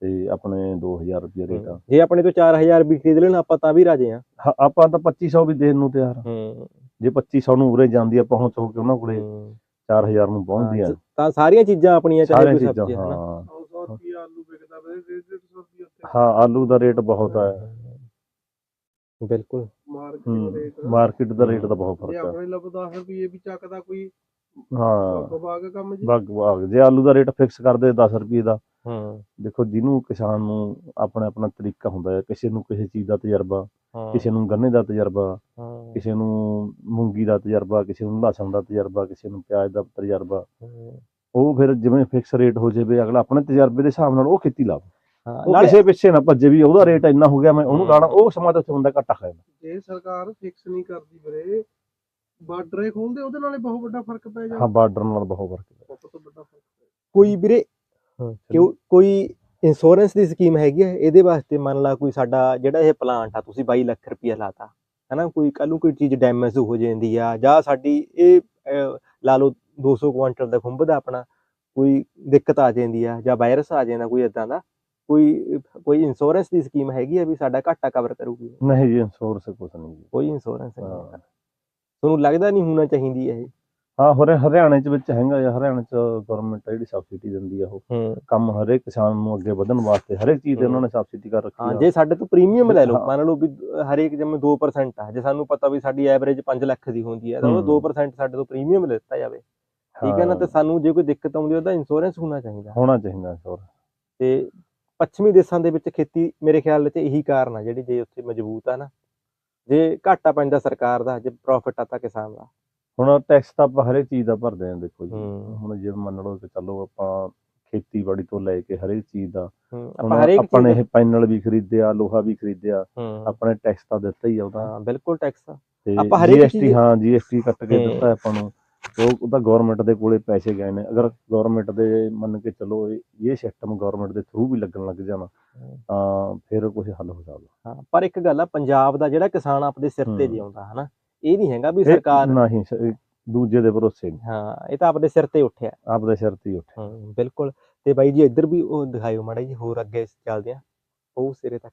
ਤੇ ਆਪਣੇ 2000 ਰੁਪਏ ਰੇਟ ਆ। ਜੇ ਆਪਣੇ ਤੋਂ 4000 ਵੀ ਖਰੀਦ ਲੈਣ ਆਪਾਂ ਤਾਂ ਵੀ ਰਾਜੇ ਆ। ਹਾਂ, ਆਪਾਂ ਤਾਂ 2500 ਵੀ ਦੇਣ ਨੂੰ ਤਿਆਰ ਆ। ਹੂੰ। ਜੇ 2500 ਨੂੰ ਉਰੇ ਜਾਂਦੀ ਆ ਪਹੁੰਚ ਹੋ ਕੇ ਉਹਨਾਂ ਕੋਲੇ 4000 ਨੂੰ ਪਹੁੰਚਦੀ ਆ। ਤਾਂ ਸਾਰੀਆਂ ਚੀਜ਼ਾਂ ਆਪਣੀਆਂ ਚਾਹੇ ਸਾਰੀਆਂ ਕੋਈ ਚੀਜ਼ਾਂ ਸਬਜ਼ੀ ਹਨਾ? ਹਾਂ। 100 ਰੁਪਏ ਆਲੂ ਵਿਕਦਾ ਵੇ? 150 ਰੁਪਏ ਉੱਤੇ ਹਾਂ ਆਲੂ ਦਾ ਰੇਟ ਬਹੁਤ ਆ। ਬਿਲਕੁਲ। ਮਾਰਕੀਟ ਮਾਰਕੀਟ ਦਾ ਰੇਟ ਤਾਂ ਬਹੁਤ ਫ਼ਰਕ ਆ। ਆਪਣੇ ਲੱਭ 10 ਰੁਪਏ ਵੀ ਚੱਕਦਾ ਕੋਈ ਹਾਂ। ਬਾਗ ਕੰਮ ਜੀ। ਬਾਗ ਬਾਗ ਜੇ ਆਲੂ ਦਾ ਰੇਟ ਫਿਕਸ ਕਰਦੇ 10 ਰੁਪਏ ਦਾ ਹੂੰ। ਦੇਖੋ ਜਿਹਨੂੰ ਕਿਸਾਨ ਨੂੰ ਆਪਣਾ ਆਪਣਾ ਤਰੀਕਾ ਹੁੰਦਾ ਹੈ ਕਿਸੇ ਨੂੰ ਕਿਸੇ ਚੀਜ਼ ਦਾ ਤਜਰਬਾ ਕਿਸੇ ਨੂੰ ਗੰਨੇ ਦਾ ਤਜਰਬਾ ਕਿਸੇ ਨੂੰ ਮੂੰਗੀ ਦਾ ਤਜਰਬਾ ਕਿਸੇ ਨੂੰ ਲਸਣ ਦਾ ਤਜਰਬਾ ਕਿਸੇ ਨੂੰ ਪਿਆਜ਼ ਦਾ ਤਜਰਬਾ। ਉਹ ਫਿਰ ਜਿਵੇਂ ਫਿਕਸ ਰੇਟ ਹੋ ਜਾਵੇ ਅਗਲਾ ਆਪਣੇ ਤਜਰਬੇ ਦੇ ਹਿਸਾਬ ਨਾਲ ਉਹ ਖੇਤੀ ਲਾਵੇ। ਹਾਂ ਉਹ ਨਾਲੇ ਕਿਸੇ ਪਿੱਛੇ ਨਾ ਭੱਜੇ ਵੀ ਉਹਦਾ ਰੇਟ ਇੰਨਾ ਹੋ ਗਿਆ ਮੈਂ ਉਹਨੂੰ। ਲਾਣਾ ਉਹ ਸਮਾਂ ਤੇ ਉੱਥੇ ਬੰਦਾ ਘੱਟਾ ਖਾਏਗਾ ਜੇ ਸਰਕਾਰ ਫਿਕਸ ਨਹੀਂ ਕਰਦੀ ਵੀਰੇ ਬਾਰਡਰ ਖੋਲਦੇ ਉਹਦੇ ਨਾਲੇ ਬਹੁਤ ਵੱਡਾ ਫ਼ਰਕ ਪੈ ਹਾਂ ਜਾਂਦਾ ਬਾਰਡਰ ਨਾਲ ਬਹੁਤ ਫ਼ਰਕ ਹੈ ਬਹੁਤ ਵੱਡਾ ਫ਼ਰਕ ਪੈ ਕੋਈ ਵੀਰੇ ਕਿਉਂ ਕੋਈ ਇੰਸ਼ੋਰੈਂਸ ਦੀ ਸਕੀਮ ਹੈਗੀ ਹੈ ਇਹਦੇ ਵਾਸਤੇ ਮੰਨ ਲਾ ਕੋਈ ਸਾਡਾ ਜਿਹੜਾ ਇਹ ਪਲਾਂਟ ਆ ਤੁਸੀਂ 22 ਲੱਖ ਰੁਪਇਆ ਲਾਤਾ ਹਨਾ? ਕੋਈ ਕੱਲ ਨੂੰ ਕੋਈ ਚੀਜ਼ ਡੈਮੇਜ ਹੋ ਜਾਂਦੀ ਆ ਜਾਂ ਸਾਡੀ ਇਹ ਲਾ ਲਓ 200 ਕੁਆਂਟਲ ਦਾ ਖੁੰਭ ਦਾ ਆਪਣਾ ਕੋਈ ਦਿੱਕਤ ਆ ਜਾਂਦੀ ਆ ਜਾਂ ਵਾਇਰਸ ਆ ਜਾਂਦਾ ਕੋਈ ਇਦਾਂ ਦਾ ਕੋਈ ਕੋਈ ਇੰਸ਼ੋਰੈਂਸ ਦੀ ਸਕੀਮ ਹੈਗੀ ਆ ਵੀ ਸਾਡਾ ਘਾਟਾ ਕਵਰ ਕਰੂਗੀ ਨਹੀਂ ਜੀ ਇੰਸ਼ੋਰੈਂਸ ਕੁਛ ਨਹੀਂ ਜੀ ਕੋਈ ਇੰਸ਼ੋਰੈਂਸ ਨਹੀਂ। ਹੈਗਾ। ਤੁਹਾਨੂੰ ਲੱਗਦਾ ਨਹੀਂ ਹੋਣਾ ਚਾਹੀਦੀ ਇਹ ਹਾਂ ਹੋਰ ਹਰਿਆਣੇ ਚ ਵਿੱਚ ਹੈਗਾ ਆ ਹਰਿਆਣੇ ਚ ਗਵਰਨਮੈਂਟ ਜਿਹੜੀ ਸਬਸਿਡੀ ਦਿੰਦੀ ਆ ਉਹ ਹੂੰ ਕੰਮ ਹਰੇਕ ਕਿਸਾਨ ਨੂੰ ਅੱਗੇ ਵਧਣ ਵਾਸਤੇ ਹਰੇਕ ਚੀਜ਼ ਤੇ ਉਹਨਾਂ ਨੇ ਸਬਸਿਡੀ ਕਰ ਰੱਖੀ ਹਾਂ ਜੇ ਸਾਡੇ ਤੋਂ ਪ੍ਰੀਮੀਅਮ ਲੈ ਲਓ ਹਾਂ। ਮੰਨ ਲਓ ਵੀ ਹਰੇਕ ਜਿਵੇਂ 2% ਆ ਜੇ ਸਾਨੂੰ ਪਤਾ ਵੀ ਸਾਡੀ ਐਵਰੇਜ 5 ਲੱਖ ਦੀ ਹੁੰਦੀ ਹੈ ਤਾਂ ਉਹ ਹੂੰ। 2% ਸਾਡੇ ਤੋਂ ਪ੍ਰੀਮੀਅਮ ਲਿੱਤਾ ਜਾਵੇ ਠੀਕ ਹੈ ਨਾ ਤੇ ਹਾਂ, ਸਾਨੂੰ ਜੇ ਕੋਈ ਦਿੱਕਤ ਆਉਂਦੀ ਉਹਦਾ ਇੰਸ਼ੋਰੈਂਸ ਹੋਣਾ ਚਾਹੀਦਾ। ਹੋਣਾ ਚਾਹੀਦਾ ਇੰਸ਼ੋਰੈਂਸ ਤੇ ਪੱਛਮੀ ਦੇਸ਼ਾਂ ਦੇ ਵਿੱਚ ਖੇਤੀ ਮੇਰੇ ਖਿਆਲ ਵਿੱਚ ਇਹੀ ਕਾਰਨ ਆ ਜਿਹੜੀ ਜੇ ਉੱਥੇ ਮਜ਼ਬੂਤ ਆ ਨਾ। ਜੇ ਘਾਟਾ ਪੈਂਦਾ ਸਰਕਾਰ ਦਾ ਜੇ ਪ੍ਰੋਫਿਟ ਆ ਤਾਂ ਕਿਸਾਨ ਦਾ। ਹੁਣ ਟੈਕਸ ਤਾਂ ਆਪਾਂ ਹਰੇਕ ਚੀਜ਼ ਦਾ ਭਰਦੇ ਆਂ ਦੇਖੋ ਜੀ। ਹੂੰ। ਹੁਣ ਜੇ ਮੰਨ ਲਓ ਕਿ ਚਲੋ ਆਪਾਂ ਖੇਤੀਬਾੜੀ ਤੋਂ ਲੈ ਕੇ ਹਰੇਕ ਚੀਜ਼ ਦਾ ਹੂੰ, ਆਪਾਂ ਨੇ ਇਹ ਪੈਨਲ ਵੀ ਖਰੀਦਿਆ ਲੋਹਾ ਵੀ ਖਰੀਦਿਆ ਹੂੰ, ਆਪਣੇ ਟੈਕਸ ਤਾਂ ਦਿੱਤਾ ਹੀ ਆ ਉਹਦਾ। ਹਾਂ ਬਿਲਕੁਲ ਟੈਕਸ ਤੇ ਆਪਾਂ ਹਰੇਕ ਚੀਜ਼- ਹਾਂ GST ਕੱਟ ਕੇ ਹੂੰ। ਦਿੱਤਾ ਆਪਾਂ ਨੂੰ। ਉਹ ਉਹਦਾ ਗਵਰਨਮੈਂਟ ਦੇ ਕੋਲੇ ਪੈਸੇ ਗਏ ਨੇ। ਅਗਰ ਗਵਰਨਮੈਂਟ ਦੇ ਮੰਨ ਕੇ ਚਲੋ ਇਹ ਸਿਸਟਮ ਗਵਰਨਮੈਂਟ ਦੇ ਥਰੂ ਵੀ ਲੱਗਣ ਲੱਗ ਜਾਣਾ ਤਾਂ ਫਿਰ ਕੁਝ ਹੱਲ ਹੋ ਸਕਦਾ। ਹਾਂ ਪਰ ਇੱਕ ਗੱਲ ਆ ਪੰਜਾਬ ਦਾ ਜਿਹੜਾ ਕਿਸਾਨ ਆਪਦੇ ਸਿਰ ਤੇ। ਜਿਉਂਦਾ ਹਨਾ ਇਹ ਨਹੀਂ ਹੈਗਾ ਵੀ ਸਰਕਾਰ ਨਹੀਂ ਦੂਜੇ ਦੇ ਭਰੋਸੇ ਨਹੀਂ। ਹਾਂ ਇਹ ਤਾਂ ਆਪਦੇ ਸਿਰ ਤੇ ਉੱਠਿਆ। ਆਪਦੇ ਸਿਰ ਤੇ ਹੀ ਉੱਠੇ ਹਾਂ ਬਿਲਕੁਲ। ਤੇ ਬਾਈ ਜੀ ਇੱਧਰ ਵੀ ਉਹ ਦਿਖਾਇਓ ਮਾੜਾ ਜੀ ਹੋਰ ਅੱਗੇ ਚੱਲਦੇ ਆ। ਉਹ ਸਿਰੇ ਤੱਕ।